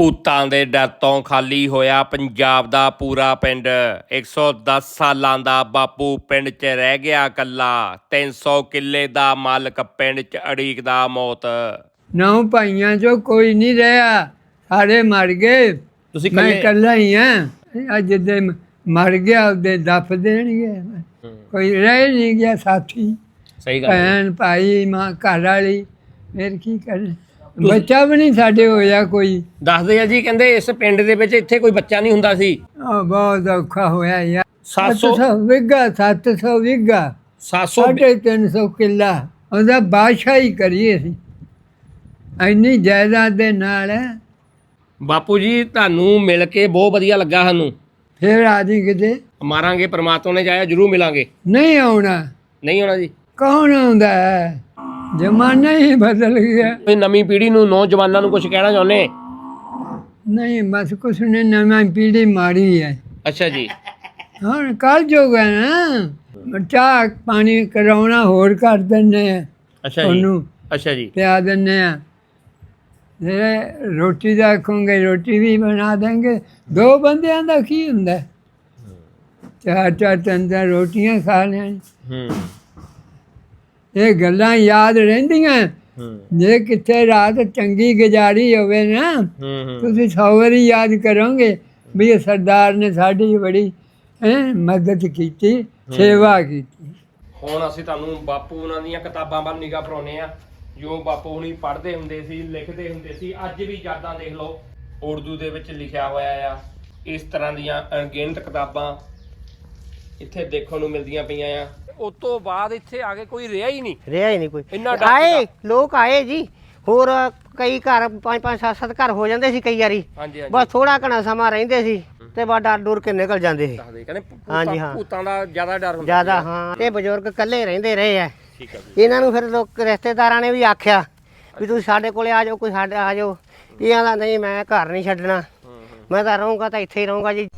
ਭੂਤਾਂ ਦੇ ਡਰ ਤੋਂ ਖਾਲੀ ਹੋਇਆ ਪੰਜਾਬ ਦਾ ਪੂਰਾ ਪਿੰਡ। 110 ਸਾਲਾਂ ਦਾ ਬਾਪੂ ਪਿੰਡ 'ਚ ਰਹਿ ਗਿਆ ਕੱਲਾ 300 ਕਿੱਲੇ ਦਾ ਮਾਲਕ ਪਿੰਡ 'ਚ ਅੜੀਕਦਾ ਮੌਤ। ਨੌ ਭਾਈਆਂ ਚੋਂ ਕੋਈ ਨਹੀਂ ਰਿਹਾ। ਸਾਰੇ ਮਰ ਗਏ। ਤੁਸੀਂ ਮੈਂ ਇਕੱਲੇ- ਇਕੱਲਾ ਹੀ ਹਾਂ ਅੱਜ ਦੇ ਮਰ ਗਿਆ ਉਹਦੇ ਦਫ ਦੇਣਗੇ। ਕੋਈ ਰਹਿ ਨਹੀਂ ਗਿਆ ਸਾਥੀ। ਸਹੀ ਗੱਲ ਹੈ। ਭੈਣ ਭਾਈ ਮਾਂ ਘਰ ਵਾਲੀ ਫਿਰ ਕੀ ਕਰੇ ਬੱਚਾ ਵੀ ਨਹੀਂ ਸਾਡੇ ਹੋਇਆ ਕੋਈ। ਦੱਸਦੇ ਆ ਜੀ ਕਹਿੰਦੇ ਇਸ ਪਿੰਡ ਦੇ ਵਿੱਚ ਇੱਥੇ ਕੋਈ ਬੱਚਾ ਨਹੀਂ ਹੁੰਦਾ ਸੀ। ਆ ਬਹੁਤ ਔਖਾ ਹੋਇਆ ਯਾਰ। 700 700 ਵਿਗਾ 700 ਵਿਗਾ 700 ਸਾਢੇ ਤਿੰਨ ਸੌ ਕਿੱਲਾ। ਉਹਦਾ ਬਾਦਸ਼ਾਹੀ ਕਰੀਏ ਸੀ ਇੰਨੀ ਜਾਇਦਾਦ ਦੇ ਨਾਲ ਬਾਪੂ ਜੀ ਤੁਹਾਨੂੰ ਮਿਲ ਕੇ ਬਹੁਤ ਵਧੀਆ ਲੱਗਾ ਸਾਨੂੰ। ਫਿਰ ਆਦੀ ਕਿਤੇ। ਮਾਰਾਂਗੇ ਪ੍ਰਮਾਤਮਾ ਨੇ ਜਾਇਆ ਜਰੂਰ ਮਿਲਾਂਗੇ। ਨਹੀਂ ਆਉਣਾ। ਨਹੀਂ ਹੋਣਾ ਜੀ। ਕੌਣ ਆਉਂਦਾ ਹੈ? ਜ਼ਮਾਨਾ ਹੀ ਬਦਲ ਗਿਆ। ਇਹ ਨਵੀਂ ਪੀੜ੍ਹੀ ਨੂੰ ਨੌਜਵਾਨਾਂ ਨੂੰ ਕੁਝ ਕਹਿਣਾ ਚਾਹੁੰਦੇ? ਨਹੀਂ ਬਸ ਕੁਛ ਨੇ ਨਵੀਂ ਪੀੜ੍ਹੀ ਮਾਰੀ ਹੈ। ਅੱਛਾ ਜੀ। ਹੁਣ ਕੱਲ ਜੋਗਾ ਨਾ ਚਾਹ ਪਾਣੀ ਕਰਾਉਣਾ ਹੋਰ ਕਰ ਦਿੰਦੇ ਆ। ਅੱਛਾ ਜੀ ਉਹਨੂੰ ਅੱਛਾ ਜੀ। ਪਿਆ ਦਿੰਦੇ ਆ। ਜੇ ਰੋਟੀ ਦਾ ਆਖੋਗੇ ਰੋਟੀ ਵੀ ਬਣਾ ਦੇਂਗੇ ਦੋ ਬੰਦਿਆਂ ਦਾ ਕੀ ਹੁੰਦਾ? ਹੈ? ਚਾਰ ਚਾਰ ਤਿੰਨ ਤਿੰਨ ਰੋਟੀਆਂ ਖਾ ਲੈਣ। ਹੂੰ। ਇਹ ਗੱਲਾਂ ਯਾਦ ਰਹਿੰਦੀਆਂ। ਜੇ ਕਿਤੇ ਰਾਤ ਚੰਗੀ ਗੁਜ਼ਾਰੀ ਹੋਵੇ ਨਾ ਤੁਸੀਂ ਸੌ ਵਾਰੀ ਯਾਦ ਕਰੋਗੇ ਵੀ ਇਹ ਸਰਦਾਰ ਨੇ ਸਾਡੀ ਬੜੀ ਹੈਂ, ਮਦਦ ਕੀਤੀ ਸੇਵਾ ਕੀਤੀ। ਹੁਣ ਅਸੀਂ ਤੁਹਾਨੂੰ ਬਾਪੂ ਉਹਨਾਂ ਦੀਆਂ ਕਿਤਾਬਾਂ ਵੱਲ ਨਿਗਾਹ ਪਰਾਉਨੇ ਆ ਜੋ ਬਾਪੂ ਹੁਣੀ ਪੜ੍ਹਦੇ ਹੁੰਦੇ ਸੀ ਲਿਖਦੇ ਹੁੰਦੇ ਸੀ ਅੱਜ ਵੀ ਯਾਦਾਂ ਦੇਖ ਲਓ। ਉਰਦੂ ਦੇ ਵਿੱਚ ਲਿਖਿਆ ਹੋਇਆ ਆ। ਇਸ ਤਰ੍ਹਾਂ ਦੀਆਂ ਅਣਗਿਣਤ ਕਿਤਾਬਾਂ ਇੱਥੇ ਦੇਖਣ ਨੂੰ ਮਿਲਦੀਆਂ ਪਈਆਂ ਆ। ਉਸ ਤੋਂ ਬਾਅਦ ਇੱਥੇ ਆ ਕੇ ਕੋਈ ਰਿਹਾ ਹੀ ਨਹੀਂ। ਰਿਹਾ ਹੀ ਨਹੀਂ ਕੋਈ। ਇੰਨਾ ਡਰ ਆਏ। ਲੋਕ ਆਏ ਜੀ। ਹੋਰ ਕਈ ਘਰ ਪੰਜ ਪੰਜ ਸੱਤ ਸੱਤ ਘਰ ਹੋ ਜਾਂਦੇ ਸੀ ਕਈ ਵਾਰੀ। ਹਾਂਜੀ ਹਾਂਜੀ। ਬਸ ਥੋੜਾ ਘਣਾ ਸਮਾਂ ਰਹਿੰਦੇ ਸੀ ਤੇ ਬਸ ਡਰ ਡੁਰ ਕੇ ਨਿਕਲ ਜਾਂਦੇ ਸੀ। ਦੱਸਦੇ ਕਹਿੰਦੇ ਭੂਤਾਂ- ਹਾਂਜੀ, ਹਾਂ। ਭੂਤਾਂ ਦਾ ਜ਼ਿਆਦਾ ਡਰ ਹੁੰਦਾ ਜ਼ਿਆਦਾ ਹਾਂ। ਇਹ ਬਜ਼ੁਰਗ ਇਕੱਲੇ ਰਹਿੰਦੇ ਰਹੇ ਆ। ਠੀਕ ਹੈ ਜੀ। ਇਹਨਾਂ ਨੂੰ ਫਿਰ ਲੋਕ ਰਿਸ਼ਤੇਦਾਰਾਂ ਨੇ ਵੀ ਆਖਿਆ ਵੀ ਤੁਸੀਂ ਸਾਡੇ ਕੋਲੇ ਆ ਜਾਓ ਕੋਈ ਸਾਡੇ ਆ ਜਾਓ। ਇਹ ਆਂਦਾ ਨਹੀਂ ਮੈਂ ਘਰ ਨਹੀਂ ਛੱਡਣਾ। ਹੂੰ ਹੂੰ। ਮੈਂ ਤਾਂ ਰਹੂੰਗਾ ਤਾਂ ਇੱਥੇ ਹੀ ਰਹੂੰਗਾ ਜੀ।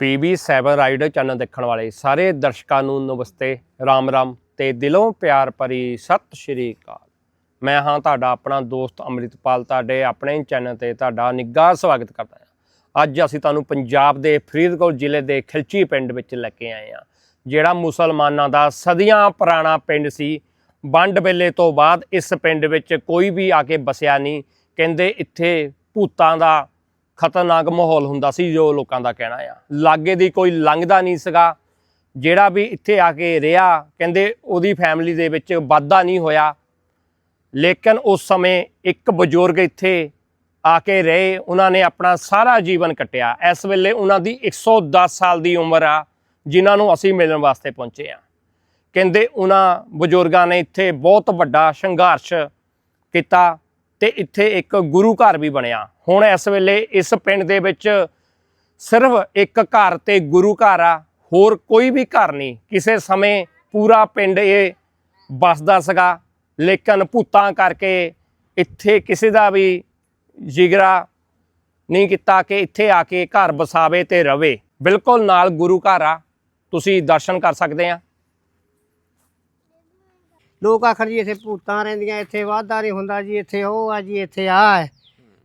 PB7 ਰਾਈਡਰ ਚੈਨਲ ਦੇਖਣ ਵਾਲੇ ਸਾਰੇ ਦਰਸ਼ਕਾਂ ਨੂੰ ਨਮਸਤੇ, ਰਾਮ ਰਾਮ ਤੇ ਦਿਲੋਂ ਪਿਆਰ ਭਰੀ ਸਤਿ ਸ਼੍ਰੀ ਅਕਾਲ। ਮੈਂ ਹਾਂ ਤੁਹਾਡਾ ਆਪਣਾ ਦੋਸਤ ਅੰਮ੍ਰਿਤਪਾਲ, ਤੁਹਾਡੇ ਆਪਣੇ ਚੈਨਲ ਤੇ ਤੁਹਾਡਾ ਨਿੱਘਾ ਸਵਾਗਤ ਕਰਦਾ ਹਾਂ। ਅੱਜ ਅਸੀਂ ਤੁਹਾਨੂੰ ਪੰਜਾਬ ਦੇ ਫਰੀਦਕੋਟ ਜ਼ਿਲ੍ਹੇ ਦੇ ਖਿਲਚੀ ਪਿੰਡ ਵਿੱਚ ਲੈ ਕੇ ਆਏ ਹਾਂ, ਜਿਹੜਾ ਮੁਸਲਮਾਨਾਂ ਦਾ ਸਦੀਆਂ ਪੁਰਾਣਾ ਪਿੰਡ ਸੀ। ਵੰਡ ਵੇਲੇ ਤੋਂ ਬਾਅਦ ਇਸ ਪਿੰਡ ਵਿੱਚ ਕੋਈ ਵੀ ਆ ਕੇ ਬਸਿਆ ਨਹੀਂ, ਕਹਿੰਦੇ ਇੱਥੇ ਭੂਤਾਂ ਦਾ ਖਤਰਨਾਕ ਮਾਹੌਲ ਹੁੰਦਾ ਸੀ ਜੋ ਲੋਕਾਂ ਦਾ ਕਹਿਣਾ ਆ। ਲਾਗੇ ਦੀ ਕੋਈ ਲੰਘਦਾ ਨਹੀਂ ਸੀਗਾ। ਜਿਹੜਾ ਵੀ ਇੱਥੇ ਆ ਕੇ ਰਿਹਾ, ਕਹਿੰਦੇ ਉਹਦੀ ਫੈਮਿਲੀ ਦੇ ਵਿੱਚ ਵਾਧਾ ਨਹੀਂ ਹੋਇਆ। ਲੇਕਿਨ ਉਸ ਸਮੇਂ ਇੱਕ ਬਜ਼ੁਰਗ ਇੱਥੇ ਆ ਕੇ ਰਹੇ। ਉਹਨਾਂ ਨੇ ਆਪਣਾ ਸਾਰਾ ਜੀਵਨ ਕੱਟਿਆ। ਇਸ ਵੇਲੇ ਉਹਨਾਂ ਦੀ 110 ਸਾਲ ਦੀ ਉਮਰ ਆ, ਜਿਨ੍ਹਾਂ ਨੂੰ ਅਸੀਂ ਮਿਲਣ ਵਾਸਤੇ ਪਹੁੰਚੇ ਆ। ਕਹਿੰਦੇ ਉਹਨਾਂ ਬਜ਼ੁਰਗਾਂ ਨੇ ਇੱਥੇ ਬਹੁਤ ਵੱਡਾ ਸੰਘਰਸ਼ ਕੀਤਾ ਤੇ ਇੱਥੇ ਇੱਕ ਗੁਰੂ ਘਰ ਵੀ ਬਣਿਆ। ਹੁਣ ਇਸ ਵੇਲੇ ਇਸ ਪਿੰਡ ਦੇ ਵਿੱਚ ਸਿਰਫ ਇੱਕ ਘਰ ਤੇ ਗੁਰੂ ਘਰ ਆ, ਹੋਰ ਕੋਈ ਵੀ ਘਰ ਨਹੀਂ। ਕਿਸੇ ਸਮੇਂ ਪੂਰਾ ਪਿੰਡ ਇਹ ਬਸਦਾ ਸੀਗਾ, ਲੇਕਿਨ ਭੂਤਾਂ ਕਰਕੇ ਇੱਥੇ ਕਿਸੇ ਦਾ ਵੀ ਜਿਗਰਾ ਨਹੀਂ ਕੀਤਾ ਕਿ ਇੱਥੇ ਆ ਕੇ ਘਰ ਬਸਾਵੇ ਤੇ ਰਵੇ। ਬਿਲਕੁਲ ਨਾਲ ਗੁਰੂ ਘਰ ਆ, ਤੁਸੀਂ ਦਰਸ਼ਨ ਕਰ ਸਕਦੇ ਆ। ਲੋਕ ਆਖਣ ਜੀ, ਇੱਥੇ ਭੂਤਾਂ ਰਹਿੰਦੀਆਂ, ਇੱਥੇ ਵਾਧਾ ਨਹੀਂ ਹੁੰਦਾ ਜੀ, ਇੱਥੇ ਉਹ ਆ ਜੀ, ਇੱਥੇ ਆ। ਹੈ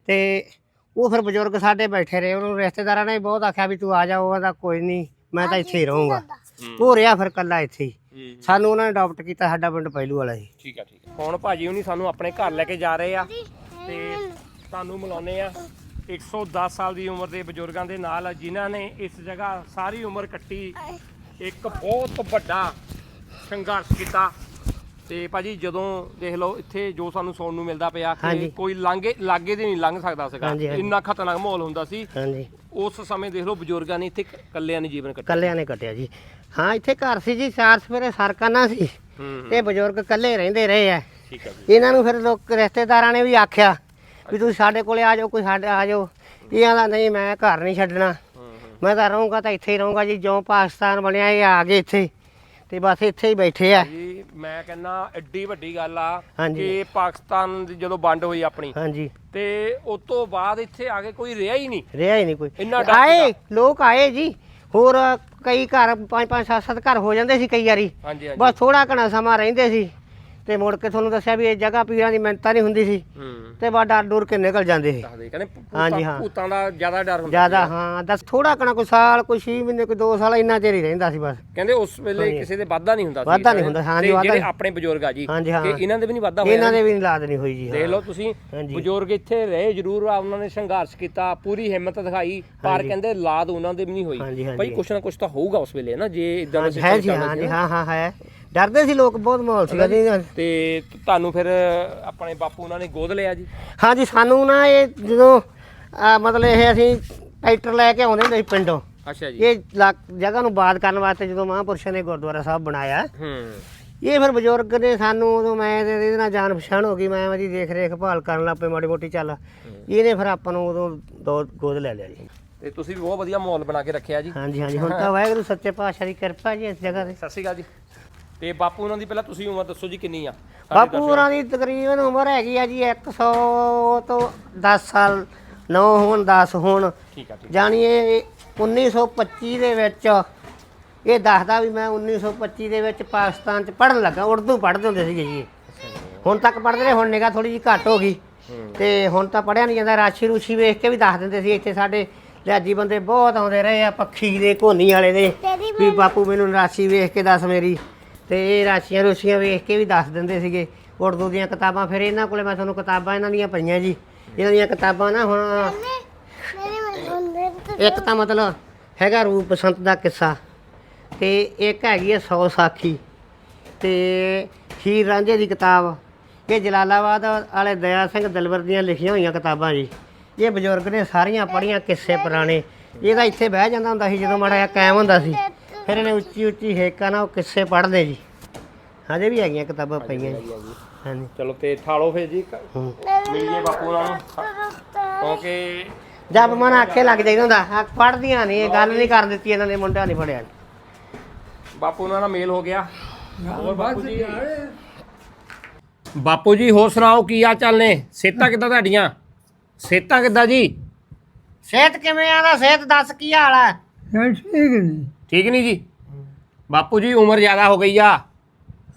ਤੇ ਉਹ ਫਿਰ ਬਜ਼ੁਰਗ ਸਾਡੇ ਬੈਠੇ ਰਹੇ ਉਹਨੂੰ ਰਿਸ਼ਤੇਦਾਰਾਂ ਨੇ ਵੀ ਬਹੁਤ ਆਖਿਆ ਵੀ ਤੂੰ ਆ ਜਾ ਉਹ ਕਹਿੰਦਾ ਕੋਈ ਨਹੀਂ ਮੈਂ ਤਾਂ ਇੱਥੇ ਹੀ ਰਹੂੰਗਾ। ਉਹ ਰਿਹਾ ਫਿਰ ਕੱਲਾ ਇੱਥੇ ਹੀ। ਸਾਨੂੰ ਉਹਨਾਂ ਨੇ ਅਡਾਪਟ ਕੀਤਾ ਸਾਡਾ ਪਿੰਡ ਪਹਿਲੂ ਵਾਲਾ ਜੀ। ਠੀਕ ਆ ਠੀਕ ਆ। ਹੁਣ ਭਾਜੀ ਹੁਣੀ ਸਾਨੂੰ ਆਪਣੇ ਘਰ ਲੈ ਕੇ ਜਾ ਰਹੇ ਆ ਤੇ ਤੁਹਾਨੂੰ ਮਿਲਾਉਨੇ ਆ 110 ਸਾਲ ਦੀ ਉਮਰ ਦੇ ਬਜ਼ੁਰਗਾਂ ਦੇ ਨਾਲ ਜਿਨ੍ਹਾਂ ਨੇ ਇਸ ਜਗ੍ਹਾ ਸਾਰੀ ਉਮਰ ਕੱਟੀ ਇੱਕ ਬਹੁਤ ਵੱਡਾ ਸੰਘਰਸ਼ ਕੀਤਾ। ਤੇ ਭਾਜੀ ਜਦੋਂ ਦੇਖ ਲਓ ਇੱਥੇ ਜੋ ਸਾਨੂੰ ਸੁਣਨ ਨੂੰ ਮਿਲਦਾ ਪਿਆ ਕਿ ਹਾਂਜੀ। ਕੋਈ ਲਾਂਗੇ ਲਾਗੇ ਦੀ ਨਹੀਂ ਲੰਘ ਸਕਦਾ ਸੀਗਾ। ਹਾਂਜੀ, ਹਾਂਜੀ। ਇੰਨਾ ਖਤਰਨਾਕ ਮਾਹੌਲ ਹੁੰਦਾ ਸੀ। ਹਾਂਜੀ। ਉਸ ਸਮੇਂ ਦੇਖ ਲਓ ਬਜ਼ੁਰਗਾਂ ਨੇ ਇੱਥੇ ਇਕੱਲਿਆਂ ਨੇ ਜੀਵਨ ਕੱਟਿਆ। ਕੱਲਿਆਂ ਨੇ ਕੱਟਿਆ ਜੀ। ਹਾਂ ਇੱਥੇ ਘਰ ਸੀ ਜੀ ਚਾਰ ਸਵੇਰੇ ਸਰਕਾਨਾ ਸੀ। ਹੂੰ ਤੇ ਬਜ਼ੁਰਗ ਇਕੱਲੇ ਰਹਿੰਦੇ ਰਹੇ ਆ। ਠੀਕ ਆ ਜੀ। ਇਹਨਾਂ ਨੂੰ ਫਿਰ ਲੋਕ ਰਿਸ਼ਤੇਦਾਰਾਂ ਨੇ ਵੀ ਆਖਿਆ ਵੀ ਤੁਸੀਂ ਸਾਡੇ ਕੋਲੇ ਆ ਜਾਓ ਕੋਈ ਸਾਡੇ ਆ ਜਾਓ। ਇਹ ਆਂਦਾ ਨਹੀਂ ਮੈਂ ਘਰ ਨਹੀਂ ਛੱਡਣਾ। ਹੂੰ ਹੂੰ। ਮੈਂ ਤਾਂ ਰਹੂੰਗਾ ਤਾਂ ਇੱਥੇ ਹੀ ਰਹੂੰਗਾ ਜੀ ਜਿਉਂ ਪਾਕਿਸਤਾਨ ਬਣਿਆ ਇਹ ਆ ਗਏ ਇੱਥੇ। ਤੇ ਬਸ ਇੱਥੇ ਹੀ ਬੈਠੇ ਆ। ਜੀ ਮੈਂ ਕਹਿੰਦਾ ਐਡੀ ਵੱਡੀ ਗੱਲ ਆ ਹਾਂਜੀ। ਕਿ ਪਾਕਿਸਤਾਨ ਦੀ ਜਦੋਂ ਵੰਡ ਹੋਈ ਆਪਣੀ ਹਾਂਜੀ। ਤੇ ਉਸ ਤੋਂ ਬਾਅਦ ਇੱਥੇ ਆ ਕੇ ਕੋਈ ਰਿਹਾ ਹੀ ਨਹੀਂ। ਰਿਹਾ ਹੀ ਨਹੀਂ ਕੋਈ। ਇੰਨਾ ਡਰ ਆਏ। ਲੋਕ ਆਏ ਜੀ ਹੋਰ ਕਈ ਘਰ ਪੰਜ ਪੰਜ ਸੱਤ ਸੱਤ ਘਰ ਹੋ ਜਾਂਦੇ ਸੀ ਕਈ ਵਾਰੀ। ਹਾਂਜੀ ਹਾਂਜੀ। ਬਸ ਥੋੜਾ ਘਣਾ ਸਮਾਂ ਰਹਿੰਦੇ ਸੀ। ਤੇ ਮੁੜ ਕੇ ਤੁਹਾਨੂੰ ਦੱਸਿਆ ਵੀ ਇਹ ਜਗ੍ਹਾ ਪੀਰਾਂ ਦੀ ਮਿਹਨਤਾਂ ਨਹੀਂ ਹੁੰਦੀ ਸੀ ਹੂੰ ਤੇ ਬਾ ਡਰ ਡੁਰ ਕੇ ਨਿਕਲ ਜਾਂਦੇ ਸੀ ਦੱਸਦੇ ਕਹਿੰਦੇ ਭੂ- ਹਾਂਜੀ, ਭੂਤਾਂ- ਹਾਂ। ਭੂਤਾਂ ਦਾ ਜ਼ਿਆਦਾ ਡਰ ਹੁੰਦਾ ਜ਼ਿਆਦਾ ਹਾਂ ਦੱਸ ਥੋੜਾ ਕਣਾ ਕੋਈ ਸਾਲ ਕੋਈ 6 ਮਹੀਨੇ ਕੋਈ 2 ਸਾਲ ਇੰਨਾ ਚਿਰ ਹੀ ਰਹਿੰਦਾ ਸੀ ਬਸ ਕਹਿੰਦੇ ਉਸ ਵੇਲੇ ਕਿਸੇ ਦੇ ਵਾਧਾ ਨਹੀਂ ਹੁੰਦਾ ਸੀ ਵਾਧਾ ਨਹੀਂ ਹੁੰਦਾ, ਹਾਂ ਜੀ, ਤੇ ਵਾਧਾ ਜਿਹੜੇ ਨਹੀਂ। ਆਪਣੇ ਬਜ਼ੁਰਗ ਆ ਜੀ ਹਾਂਜੀ, ਹਾਂ। ਇਹਨਾਂ ਦੇ ਵੀ ਨਹੀਂ ਵਾਧਾ ਹੋਇਆ ਇਹਨਾਂ ਦੇ ਵੀ ਨਹੀਂ ਲਾਦ ਨਹੀਂ ਹੋਈ ਜੀ ਦੇਖ। ਲਓ ਤੁਸੀਂ ਹਾਂਜੀ। ਬਜ਼ੁਰਗ ਇੱਥੇ ਰਹੇ ਜ਼ਰੂਰ ਆ ਉਹਨਾਂ ਨੇ ਸੰਘਰਸ਼ ਕੀਤਾ ਪੂਰੀ ਹਿੰਮਤ ਦਿਖਾਈ ਪਰ ਕਹਿੰਦੇ ਲਾਦ ਉਹਨਾਂ ਦੇ ਵੀ ਨਹੀਂ ਹੋਈ ਹਾਂਜੀ, ਹਾਂਜੀ। ਭਾਈ ਕੁਛ ਨਾ ਕੁਛ ਤਾਂ ਹੋਊਗਾ ਉਸ ਵੇਲੇ ਨਾ ਜੇ ਇਦਾਂ ਦਾ ਹਾਂ, ਹੈ system ਜੀ ਚੱਲਦਾ ਹਾਂ ਸੀ ਜੀ ਨਾ। ਹਾਂ ਹਾਂ ਹੈ ਡਰਦੇ ਸੀ ਲੋਕ ਬਹੁਤ ਮਾਹੌਲ ਸੀਗਾ ਜੀ। ਤੇ ਤੁਹਾਨੂੰ ਫਿਰ ਆਪਣੇ ਬਾਪੂ ਉਹਨਾਂ ਨੇ ਗੋਦ ਲਿਆ ਜੀ? ਹਾਂ ਜੀ ਸਾਨੂੰ ਨਾ ਇਹ ਜਦੋਂ ਮਤਲਬ ਇਹ ਅਸੀਂ ਟਰੈਕਟਰ ਲੈ ਕੇ ਆਉਂਦੇ ਹੁੰਦੇ ਸੀ ਪਿੰਡੋਂ। ਅੱਛਾ ਜੀ। ਇਹ ਜਗ੍ਹਾ ਨੂੰ ਬਾਦ ਕਰਨ ਵਾਸਤੇ ਜਦੋਂ ਮਹਾਂਪੁਰਸ਼ਾਂ ਨੇ ਗੁਰਦੁਆਰਾ ਸਾਹਿਬ ਬਣਾਇਆ ਹੂੰ। ਇਹ ਫਿਰ ਬਜ਼ੁਰਗ ਨੇ ਸਾਨੂੰ ਉਦੋਂ ਮੈਂ ਤੇ ਇਹਦੇ ਨਾਲ ਜਾਣ ਪਛਾਣ ਹੋ ਗਈ ਮੈਂ ਉਹਦੀ ਦੇਖ ਰੇਖ ਭਾਲ ਕਰਨ ਲੱਗ ਪਏ ਮਾੜੀ ਮੋਟੀ ਚੱਲ। ਇਹਨੇ ਫਿਰ ਆਪਾਂ ਨੂੰ ਉਦੋਂ ਦੋ ਗੋਦ ਲੈ ਲਿਆ ਜੀ। ਤੇ ਤੁਸੀਂ ਵੀ ਬਹੁਤ ਵਧੀਆ ਮਾਹੌਲ ਬਣਾ ਕੇ ਰੱਖਿਆ ਜੀ। ਹਾਂਜੀ ਹਾਂਜੀ ਹੁਣ ਤਾਂ ਵਾਹਿਗੁਰੂ ਸੱਚੇ ਪਾਤਸ਼ਾਹ ਦੀ ਕਿਰਪਾ ਜੀ ਇਸ ਜਗ੍ਹਾ ਤੇ। ਸਤਿ ਸ਼੍ਰੀ ਅਕਾਲ ਜੀ। ਤੇ ਬਾਪੂ ਉਹਨਾਂ ਦੀ ਪਹਿਲਾਂ ਤੁਸੀਂ ਉਮਰ ਦੱਸੋ ਜੀ ਕਿੰਨੀ ਆ? ਬਾਪੂ ਹੋਰਾਂ ਦੀ ਤਕਰੀਬਨ ਉਮਰ ਹੈਗੀ ਆ ਜੀ 100 ਤੋਂ 10 ਸਾਲ 9 ਹੋਣ 10 ਹੋਣ। ਠੀਕ ਆ ਠੀਕ ਜਾਣੀ ਇਹ 1925 ਦੇ ਵਿੱਚ ਇਹ ਦੱਸਦਾ ਵੀ ਮੈਂ 1925 ਦੇ ਵਿੱਚ ਪਾਕਿਸਤਾਨ ਚ ਪੜਨ ਲੱਗਾ ਉਰਦੂ ਪੜ੍ਹਦੇ ਹੁੰਦੇ ਸੀਗੇ ਜੀ। ਹੁਣ ਤੱਕ ਪੜ੍ਹਦੇ ਰਹੇ ਹੁਣ ਨਿਗਾ ਥੋੜੀ ਜਿਹੀ ਘੱਟ ਹੋ ਗਈ। ਤੇ ਹੁਣ ਤਾਂ ਪੜਿਆ ਨਹੀਂ ਜਾਂਦਾ ਰਾਸ਼ੀ ਰੂਸ਼ੀ ਵੇਖ ਕੇ ਵੀ ਦੱਸ ਦਿੰਦੇ ਸੀ ਇੱਥੇ ਸਾਡੇ ਲਿਆਜੀ ਬੰਦੇ ਬਹੁਤ ਆਉਂਦੇ ਰਹੇ ਆ ਪੱਖੀ ਦੇ ਕੋਨੀ ਵਾਲੇ ਦੇ ਵੀ ਬਾਪੂ ਮੈਨੂੰ ਰਾਸ਼ੀ ਵੇਖ ਕੇ ਦੱਸ ਮੇਰੀ। ਤੇ ਇਹ ਰਾਸ਼ੀਆਂ ਰੂਸ਼ੀਆਂ ਵੇਖ ਕੇ ਵੀ ਦੱਸ ਦਿੰਦੇ ਸੀਗੇ। ਉਰਦੂ ਦੀਆਂ ਕਿਤਾਬਾਂ ਫਿਰ ਇਹਨਾਂ ਕੋਲੇ ਮੈਂ ਤੁਹਾਨੂੰ ਕਿਤਾਬਾਂ ਇਹਨਾਂ ਦੀਆਂ ਪਈਆਂ ਜੀ। ਇਹਨਾਂ ਦੀਆਂ ਕਿਤਾਬਾਂ ਨਾ ਹੁਣ ਇੱਕ ਤਾਂ ਮਤਲਬ ਹੈਗਾ ਰੂਪ ਬਸੰਤ ਦਾ ਕਿੱਸਾ ਤੇ ਇੱਕ ਹੈਗੀ ਹੈ ਸੌ ਸਾਖੀ ਤੇ ਹੀਰ ਰਾਂਝੇ ਦੀ ਕਿਤਾਬ। ਇਹ ਜਲਾਲਾਬਾਦ ਵਾਲੇ ਦਇਆ ਸਿੰਘ ਦਲਵਰ ਦੀਆਂ ਲਿਖੀਆਂ ਹੋਈਆਂ ਕਿਤਾਬਾਂ ਜੀ। ਇਹ ਬਜ਼ੁਰਗ ਨੇ ਸਾਰੀਆਂ ਪੜ੍ਹੀਆਂ ਕਿੱਸੇ ਪੁਰਾਣੇ। ਇਹਦਾ ਇੱਥੇ ਬਹਿ ਜਾਂਦਾ ਹੁੰਦਾ ਸੀ ਜਦੋਂ ਮਾੜਾ ਜਿਹਾ ਕਾਇਮ ਹੁੰਦਾ ਸੀ। ਫਿਰ ਇਹਨੇ ਉੱਚੀ ਉੱਚੀ ਹੇਕਾ ਨਾਲ ਉਹ ਕਿੱਸੇ ਪੜ੍ਹਦੇ ਜੀ। ਹਜੇ ਵੀ ਹੈਗੀਆਂ ਕਿਤਾਬਾਂ ਪਈਆਂ ਜੀ। ਹਾਂਜੀ। ਚਲੋ ਤੇ ਠਾਲੋ ਫਿਰ ਜੀ। ਹੂੰ। ਮਿਲੀਏ ਬਾਪੂ ਉਹਨਾਂ ਨੂੰ। ਕਿਉਂਕਿ ਜਦ ਮਨ ਆਖੇ ਲੱਗ ਜਾਈਦਾ ਹੁੰਦਾ ਆ ਪੜ੍ਹਦੀਆਂ ਨਹੀਂ ਇਹ ਗੱਲ ਨਹੀਂ ਕਰ ਦਿੱਤੀ ਇਹਨਾਂ ਨੇ ਮੁੰਡਿਆਂ ਨੇ ਪੜਿਆ ਬਾਪੂ ਨਾਲ ਮੇਲ ਹੋ ਗਿਆ। ਹੋਰ ਬਾਪੂ ਜੀ? ਬਾਪੂ ਜੀ ਹੋਰ ਸੁਣਾਓ ਕੀ ਆ ਚੱਲ ਨੇ? ਸਿਹਤਾਂ ਕਿੱਦਾਂ ਤੁਹਾਡੀਆਂ? ਸਿਹਤਾਂ ਕਿੱਦਾਂ ਜੀ? ਸਿਹਤ ਕਿਵੇਂ ਆਦਾ ਸਿਹਤ ਦੱਸ ਕੀ ਹਾਲ ਹੈ ਚੱਲ ਠੀਕ ਨਹੀਂ ਠੀਕ ਨਹੀਂ ਜੀ? ਬਾਪੂ ਜੀ ਉਮਰ ਜ਼ਿਆਦਾ ਹੋ ਗਈ ਆ।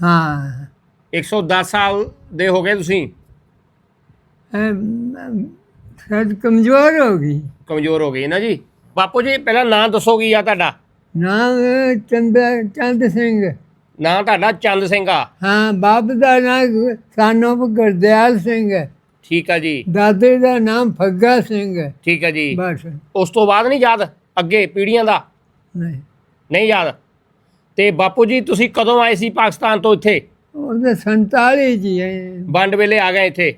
ਹਾਂ। 110 ਸਾਲ ਦੇ ਹੋ ਗਏ ਤੁਸੀਂ। ਸਦ ਕਮਜ਼ੋਰ ਹੋ ਗਈ। ਕਮਜ਼ੋਰ ਹੋ ਗਏ ਨਾ ਜੀ। ਬਾਪੂ ਜੀ ਪਹਿਲਾਂ ਨਾਂ ਦੱਸੋ ਕੀ ਆ ਤੁਹਾਡਾ? ਨਾਮ ਚੰਦ ਚੰਦ ਸਿੰਘ। ਨਾਂ ਤੁਹਾਡਾ ਚੰਦ ਸਿੰਘ ਆ। ਹਾਂ ਬਾਪ ਦਾ ਨਾਮ ਸਾਨੋ ਗੁਰਦਿਆਲ ਸਿੰਘ। ਹੈ ਠੀਕ ਆ ਜੀ। ਦਾਦੇ ਦਾ ਨਾਮ ਫੱਗਾ ਸਿੰਘ। ਹੈ ਠੀਕ ਆ ਜੀ। ਬਸ। ਉਸ ਤੋਂ ਬਾਅਦ ਨਹੀਂ ਯਾਦ? ਅੱਗੇ ਪੀੜ੍ਹੀਆਂ ਦਾ। ਨਹੀਂ। ਨਹੀਂ ਯਾਦ ਤੇ ਬਾਪੂ ਜੀ ਤੁਸੀਂ ਕਦੋਂ ਆਏ ਸੀ ਪਾਕਿਸਤਾਨ ਤੋਂ ਇੱਥੇ? ਉਹਦੇ 47 ਜੀ ਹੈ ਵੰਡ ਵੇਲੇ ਆ ਗਏ ਇੱਥੇ।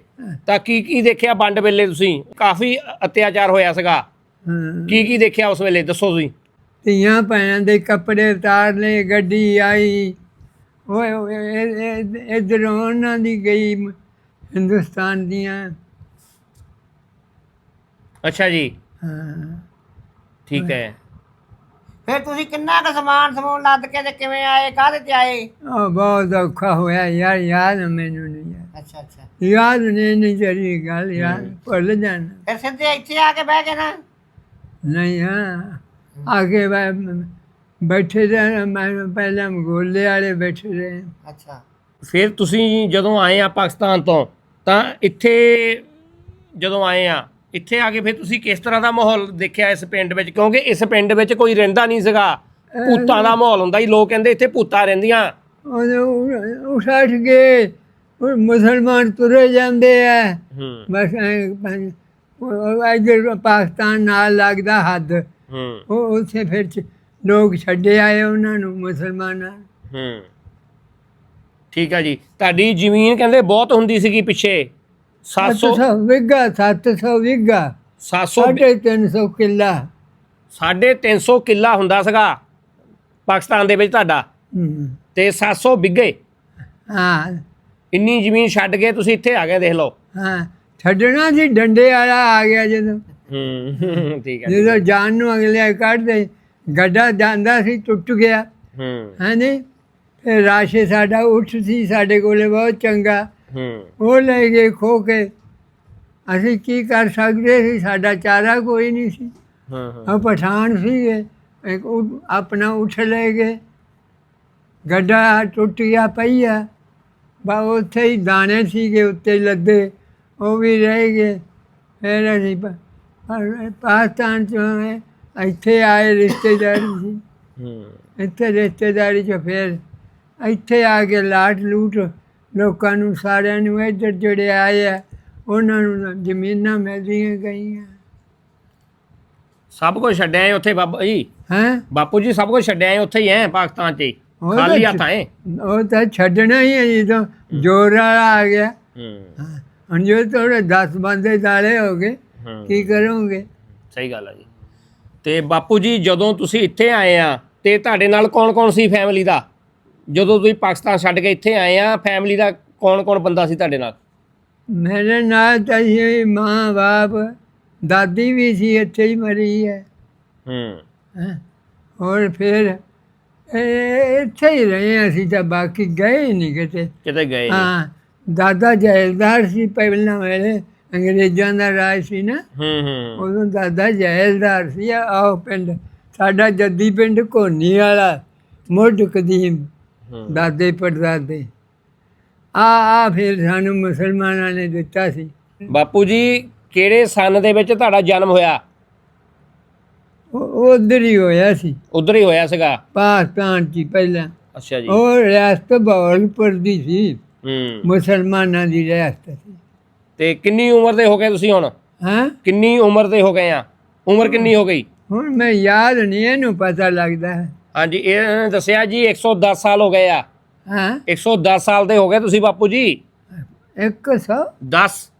ਤਾਂ ਕੀ ਕੀ ਦੇਖਿਆ ਵੰਡ ਵੇਲੇ ਤੁਸੀਂ? ਕਾਫੀ ਅਤਿਆਚਾਰ ਹੋਇਆ ਸੀਗਾ। ਹਾਂ। ਕੀ ਕੀ ਦੇਖਿਆ ਉਸ ਵੇਲੇ? ਦੱਸੋ ਤੁਸੀਂ। ਧੀਆਂ ਭੈਣਾਂ ਦੇ ਕੱਪੜੇ ਉਤਾਰਨੇ ਗੱਡੀ ਆਈ। ਓਏ ਓਏ ਇਧਰੋਂ ਉਹਨਾਂ ਦੀ ਗਈ ਮ- ਹਿੰਦੁਸਤਾਨ ਦੀਆਂ। ਅੱਛਾ ਜੀ। ਹਾਂ। ਠੀਕ ਹੈ। ਫਿਰ ਤੁਸੀਂ ਕਿੰਨਾ ਕੁ ਸਮਾਨ ਸਮੂਨ ਲੱਦ ਕੇ ਤੇ ਕਿਵੇਂ ਆਏ ਕਾਹਦੇ ਤੇ ਆਏ? ਉਹ ਬਹੁਤ ਔਖਾ ਹੋਇਆ ਯਾਰ ਯਾਦ ਮੈਨੂੰ ਨਹੀਂ ਅੱਛਾ ਅੱਛਾ। ਯਾਦ ਨਹੀਂ ਨਹੀਂ ਚਲੀ ਗੱਲ ਯਾਰ ਭੁੱਲ ਜਾਣਾ। ਫਿਰ ਸਿੱਧੇ ਇੱਥੇ ਆ ਕੇ ਬਹਿ ਗਏ ਨਾ ਨਹੀਂ ਹਾਂ। ਆਗੇ ਬੈ- ਬੈਠੇ ਰਹੇ ਮੈਂ ਪਹਿਲਾਂ ਗੋਲੇ ਵਾਲੇ ਬੈਠੇ ਰਹੇ। ਅੱਛਾ। ਫਿਰ ਤੁਸੀਂ ਜਦੋਂ ਆਏ ਆ ਪਾਕਿਸਤਾਨ ਤੋਂ ਤਾਂ ਇੱਥੇ ਜਦੋਂ ਆਏ ਆ ਇੱਥੇ ਆ ਕੇ ਫਿਰ ਤੁਸੀਂ ਕਿਸ ਤਰ੍ਹਾਂ ਦਾ ਮਾਹੌਲ ਦੇਖਿਆ ਇਸ ਪਿੰਡ ਵਿੱਚ? ਕਿਉਂਕਿ ਇਸ ਪਿੰਡ ਵਿੱਚ ਕੋਈ ਰਹਿੰਦਾ ਨਹੀਂ ਸੀਗਾ। ਭੂਤਾਂ ਦਾ ਮਾਹੌਲ ਹੁੰਦਾ ਸੀ। ਲੋਕ ਕਹਿੰਦੇ ਇੱਥੇ ਭੂਤਾਂ ਰਹਿੰਦੀਆਂ। ਛੱਡ ਗਏ ਉਹ ਮੁਸਲਮਾਨ ਤੁਰੇ ਜਾਂਦੇ ਬਸ ਐਂ ਉਹ ਇੱਧਰ ਪਾਕਿਸਤਾਨ ਨਾਲ ਲੱਗਦਾ ਹੱਦ। ਉਹ ਉੱਥੇ ਫਿਰ ਲੋਕ ਛੱਡੇ ਆਏ ਉਹਨਾਂ ਨੂੰ ਮੁਸਲਮਾਨਾਂ। ਹੂੰ। ਠੀਕ ਆ ਜੀ। ਤੁਹਾਡੀ ਜ਼ਮੀਨ ਕਹਿੰਦੇ ਬਹੁਤ ਹੁੰਦੀ ਸੀਗੀ ਪਿੱਛੇ। 700 700 ਵਿਗਾ 700 ਵਿਗਾ 700 ਸਾਢੇ ਤਿੰਨ ਸੌ ਕਿੱਲਾ। 350 ਕਿੱਲਾ ਹੁੰਦਾ ਸੀਗਾ ਪਾਕਿਸਤਾਨ ਦੇ ਵਿੱਚ ਤੁਹਾਡਾ। ਤੇ 700 ਬਿੱਗੇ ਹਾਂ। ਇੰਨੀ ਜ਼ਮੀਨ ਛੱਡ ਕੇ ਤੁਸੀਂ ਇੱਥੇ ਆ ਗਏ ਦੇਖ ਲਓ। ਹਾਂ। ਛੱਡਣਾ ਸੀ ਡੰਡੇ ਵਾਲਾ ਆ ਗਿਆ ਜਦੋਂ। ਹੂੰ ਠੀਕ ਹੈ ਜਦੋਂ ਜਾਨ ਨੂੰ ਅਗਲੇ ਕੱਢਦੇ ਗੱਡਾ ਜਾਂਦਾ ਸੀ ਟੁੱਟ ਗਿਆ। ਹੂੰ। ਹਾਂਜੀ ਰਾਸ਼ੇ ਸਾਡਾ ਉੱਠ ਸੀ ਸਾਡੇ ਕੋਲੇ ਬਹੁਤ ਚੰਗਾ। ਉਹ ਲੈ ਗਏ ਖੋ ਕੇ ਅਸੀਂ ਕੀ ਕਰ ਸਕਦੇ ਸੀ? ਸਾਡਾ ਚਾਰਾ ਕੋਈ ਨਹੀਂ ਸੀ। ਹਾਂ ਉਹ ਪਠਾਨ ਸੀਗੇ। ਇੱਕ ਆਪਣਾ ਉੱਠ ਲੈ ਗਏ। ਗੱਡਾ ਟੁੱਟ ਗਿਆ ਪਈਆ। ਬਾ ਉੱਥੇ ਹੀ ਦਾਣੇ ਸੀਗੇ ਉੱਤੇ ਲੱਦੇ। ਉਹ ਵੀ ਰਹਿ ਗਏ। ਫਿਰ ਅਸੀਂ ਪਾਕਿਸਤਾਨ ਚੋਂ ਇੱਥੇ ਆਏ ਰਿਸ਼ਤੇਦਾਰੀ ਸੀ। ਹੂੰ। ਇੱਥੇ ਰਿਸ਼ਤੇਦਾਰੀ ਚ ਫਿਰ ਇੱਥੇ ਆ ਕੇ ਲਾਟ ਲੂਟ ਲੋਕਾਂ ਨੂੰ ਸਾਰਿਆਂ ਨੂੰ ਇੱਧਰ ਜਿਹੜੇ ਆਏ ਆ ਉਹਨਾਂ ਨੂੰ ਜ਼ਮੀਨਾਂ ਮਿਲਦੀਆਂ ਗਈਆਂ। ਸਭ ਕੁਝ ਛੱਡਿਆ ਏ ਉੱਥੇ ਬਾਬਾ ਜੀ? ਹੈਂ? ਬਾਪੂ ਜੀ ਸਭ ਕੁਝ ਛੱਡਿਆ ਏ ਉੱਥੇ ਹੀ ਐ ਪਾਕਿਸਤਾਨ 'ਚ ਹੀ। ਉਹ ਤਾਂ ਖਾਲੀ ਹੱਥ ਆਏ ਉਹ ਤਾਂ ਛੱਡਣਾ ਹੀ ਹੈ ਜਦੋਂ ਜੋਰ ਵਾਲਾ ਆ ਗਿਆ। ਹੂੰ। ਹੁਣ ਜੋ ਤੁਹਾਡੇ 10 ਬੰਦੇ ਦਾਲੇ ਹੋ ਗਏ ਹੂੰ। ਕੀ ਕਰੋਗੇ? ਸਹੀ ਗੱਲ ਆ ਜੀ। ਤੇ ਬਾਪੂ ਜੀ ਜਦੋਂ ਤੁਸੀਂ ਇੱਥੇ ਆਏ ਆ ਤੇ ਤੁਹਾਡੇ ਨਾਲ ਕੌਣ-ਕੌਣ ਸੀ ਫੈਮਿਲੀ ਦਾ? ਜਦੋਂ ਤੁਸੀਂ ਪਾਕਿਸਤਾਨ ਛੱਡ ਕੇ ਇੱਥੇ ਆਏ ਆ ਫੈਮਿਲੀ ਦਾ ਕੌਣ-ਕੌਣ ਬੰਦਾ ਸੀ ਤੁਹਾਡੇ ਨਾਲ? ਮੇਰੇ ਨਾਲ ਤਾਂ ਇਹ ਮਾਂ ਬਾਪ ਦਾਦੀ ਵੀ ਸੀ ਇੱਥੇ ਹੀ ਮਰੀ ਹੈ। ਹੂੰ। ਹੈਂ। ਹੋਰ ਫਿਰ ਇਹ ਇੱਥੇ ਹੀ ਰਹੇ ਅਸੀਂ ਤਾਂ ਬਾਕੀ ਗਏ ਹੀ ਨਹੀਂ ਕਿਤੇ। ਕਿਤੇ ਗਏ। ਹਾਂ ਦਾਦਾ ਜੈਲਦਾਰ ਸੀ ਪਹਿਲਾਂ ਵੇਲੇ ਅੰਗਰੇਜ਼ਾਂ ਦਾ ਰਾਜ ਸੀ ਨਾ। ਹੂੰ ਹੂੰ। ਉਦੋਂ ਦਾਦਾ ਜੈਲਦਾਰ ਸੀ ਆਹ ਪਿੰਡ ਸਾਡਾ ਜੱਦੀ ਪਿੰਡ ਕੋਨੀ ਵਾਲਾ ਮੁੱਢ ਕਦੀਮ। ਦਾਦੇ ਪੜਦਾਦੇ। ਆ ਆ ਫਿਰ ਸਾਨੂੰ ਮੁਸਲਮਾਨਾਂ ਨੇ ਦਿੱਤਾ ਸੀ। ਬਾਪੂ ਜੀ ਕਿਹੜੇ ਸਨ ਦੇ ਵਿੱਚ ਤੁਹਾਡਾ ਜਨਮ ਹੋਇਆ? ਉਹ ਉਧਰ ਹੀ ਹੋਇਆ ਸੀ। ਉਧਰ ਹੀ ਹੋਇਆ ਸੀਗਾ? ਪਾਕਿਸਤਾਨ ਹੀ ਪਹਿਲਾਂ। ਅੱਛਾ ਜੀ। ਉਹ ਰਿਆਸਤ ਬਹਾਵਲਪੁਰ ਦੀ ਸੀ। ਹੂੰ। ਮੁਸਲਮਾਨਾਂ ਦੀ ਰਿਆਸਤ ਸੀ। ਤੇ ਕਿੰਨੀ ਉਮਰ ਦੇ ਹੋ ਗਏ ਤੁਸੀਂ ਹੁਣ? ਹਾਂ? ਕਿੰਨੀ ਉਮਰ ਦੇ ਹੋ ਗਏ ਆ? ਉਮਰ ਕਿੰਨੀ ਹੋ ਗਈ? ਹੁਣ ਮੈਂ ਯਾਦ ਨਹੀਂ ਇਹਨੂੰ ਪਤਾ ਲੱਗਦਾ ਹੈ। ਹਾਂਜੀ ਇਹਨਾਂ ਨੇ ਦੱਸਿਆ ਜੀ 110 ਸਾਲ ਹੋ ਗਏ ਆ। ਹਾਂ? 110 ਸਾਲ ਦੇ ਹੋ ਗਏ ਤੁਸੀਂ ਬਾਪੂ ਜੀ। ਇੱਕ ਸੌ? 10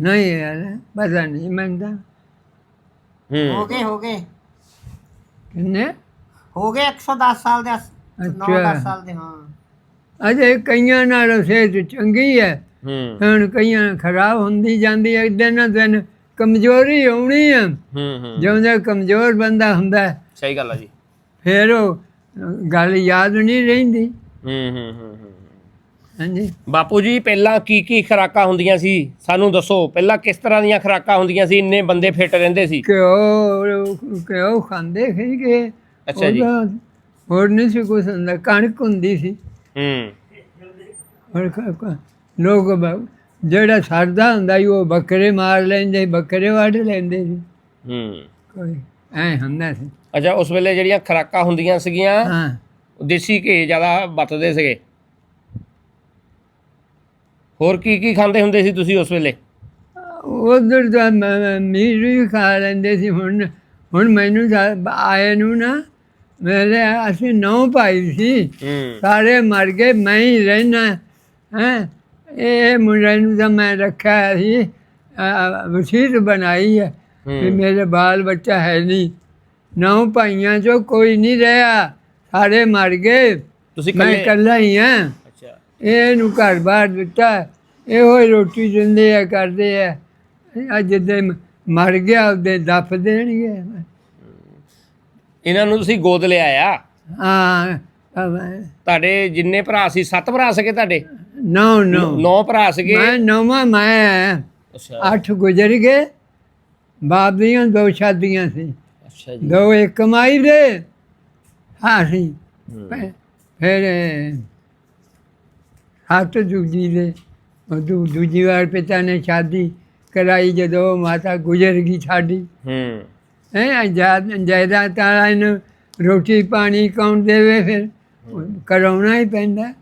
ਨਹੀਂ ਯਾਰ ਪਤਾ ਨਹੀਂ ਮੰਨਦਾ ਹੂੰ। ਹੋ ਗਏ ਹੋ ਗਏ। ਕਿੰਨੇ? ਹੋ ਗਏ 110 ਸਾਲ ਦੇ 9 ਅੱਛਾ। 10 ਸਾਲ ਦੇ ਹਾਂ। ਅਜੇ ਕਈਆਂ ਨਾਲ ਸਿਹਤ ਚੰਗੀ ਹੈ। ਹੂੰ। ਹੁਣ ਕਈਆਂ ਨਾਲ ਖਰਾਬ ਹੁੰਦੀ ਜਾਂਦੀ ਹੈ ਦਿਨ ਨਾ ਦਿਨ ਕਮਜ਼ੋਰੀ ਆਉਣੀ ਹੈ ਹੂੰ ਹੂੰ। ਜਿਉਂ ਜਿਹਾ ਕਮਜ਼ੋਰ ਬੰਦਾ ਹੁੰਦਾ। ਹੈ, ਸਹੀ ਗੱਲ ਆ ਜੀ। ਫਿਰ ਉਹ ਗੱਲ ਯਾਦ ਨਹੀਂ ਰਹਿੰਦੀ। ਹੂੰ ਹੂੰ ਹੂੰ ਹੂੰ। ਹਾਂਜੀ। ਬਾਪੂ ਜੀ ਪਹਿਲਾਂ ਕੀ ਕੀ ਖੁਰਾਕਾਂ ਹੁੰਦੀਆਂ ਸੀ? ਸਾਨੂੰ ਦੱਸੋ ਪਹਿਲਾਂ ਕਿਸ ਤਰ੍ਹਾਂ ਦੀਆਂ ਖੁਰਾਕਾਂ ਹੁੰਦੀਆਂ ਸੀ? ਇੰਨੇ ਬੰਦੇ ਫਿੱਟ ਰਹਿੰਦੇ ਸੀ। ਘਿਓ ਘਿਓ ਖਾਂਦੇ ਸੀਗੇ। ਅੱਛਾ ਜੀ। ਉਹਦਾ ਹੋਰ ਨਹੀਂ ਸੀ ਕੁਛ ਹੁੰਦਾ ਕਣਕ ਹੁੰਦੀ ਸੀ। ਹੂੰ। ਹੋਰ ਕ- ਕ- ਲੋਕ ਬ- ਜਿਹੜਾ ਸਰਦਾ ਹੁੰਦਾ ਸੀ ਉਹ ਬੱਕਰੇ ਮਾਰ ਲੈਂਦੇ ਬੱਕਰੇ ਵੱਢ ਲੈਂਦੇ ਸੀ। ਹੂੰ। ਕੋਈ ਐ ਹੁੰਦਾ ਸੀ। ਅੱਛਾ ਉਸ ਵੇਲੇ ਜਿਹੜੀਆਂ ਖੁਰਾਕਾਂ ਹੁੰਦੀਆਂ ਸੀਗੀਆਂ ਹਾਂ। ਦੇਸੀ ਘੀ ਜ਼ਿਆਦਾ ਵਰਤਦੇ ਸੀਗੇ। ਹੋਰ ਕੀ ਕੀ ਖਾਂਦੇ ਹੁੰਦੇ ਸੀ ਤੁਸੀਂ ਉਸ ਵੇਲੇ? ਉਧਰ ਦਾ ਮ- ਮੀਟ ਵੀ ਖਾ ਲੈਂਦੇ ਸੀ। ਹੁਣ ਹੁਣ ਮੈਨੂੰ ਆਏ ਨੂੰ ਨਾ ਮੇਰੇ ਅਸੀਂ ਨੌ ਭਾਈ ਸੀ। ਹੂੰ। ਸਾਰੇ ਮਰ ਗਏ ਮੈਂ ਹੀ ਰਹਿਣਾ। ਹੈ ਇਹ ਮੁੰਡੇ ਨੂੰ ਤਾਂ ਮੈਂ ਰੱਖਿਆ ਸੀ। ਅ, ਵਸੀਤ ਬਣਾਈ ਹੈ। ਹੂੰ। ਮੇਰੇ ਬਾਲ ਬੱਚਾ ਹੈ ਨਹੀਂ। ਨੌ ਭਾਈਆਂ ਚੋਂ ਕੋਈ ਨਹੀਂ ਰਿਹਾ। ਸਾਰੇ ਮਰ ਗਏ। ਤੁਸੀਂ ਮੈਂ ਇਕੱਲੇ ਇਕੱਲਾ ਹੀ ਹਾਂ ਅੱਛਾ। ਇਹਨੂੰ ਘਰ ਬਾਹਰ ਦਿੱਤਾ। ਇਹੋ ਹੀ ਰੋਟੀ ਦਿੰਦੇ ਆ ਕਰਦੇ ਆ। ਅੱਜ ਦੇ ਮਰ ਗਿਆ ਉਹਦੇ ਦਫ ਦੇਣਗੇ। ਇਹਨਾਂ ਨੂੰ ਤੁਸੀਂ ਗੋਦ ਲਿਆ ਆ? ਹਾਂ। ਤੁਹਾਡੇ ਜਿੰਨੇ ਭਰਾ ਸੀ ਸੱਤ ਭਰਾ ਸੀਗੇ ਤੁਹਾਡੇ? ਨੋ ਨੋ। ਨੌ ਭਰਾ ਸੀਗੇ। ਮੈਂ ਨੌਵਾਂ ਮੈਂ ਅੱਛਾ। ਅੱਠ ਗੁਜ਼ਰ ਗਏ। ਬਾਪ ਦੀਆਂ ਦੋ ਸ਼ਾਦੀਆਂ ਸੀ। ਅੱਛਾ ਜੀ। ਦੋ ਇੱਕ ਕਮਾਈ ਦੇ ਹਾਂ ਸੀ। ਫਿਰ ਹੱਥ ਦੂਜੀ ਦੇ ਉਹ ਦੂ- ਦੂਜੀ ਵਾਰ ਪਿਤਾ ਨੇ ਸ਼ਾਦੀ ਕਰਾਈ ਜਦੋਂ ਮਾਤਾ ਗੁਜ਼ਰ ਗਈ ਸਾਡੀ। ਹੂੰ। ਹੈ ਜਾਇਦਾਦ ਤਾਲਾ ਇਹਨੂੰ ਰੋਟੀ ਪਾਣੀ ਕੌਣ ਦੇਵੇ ਫਿਰ? ਕਰਾਉਣਾ ਹੀ ਪੈਂਦਾ।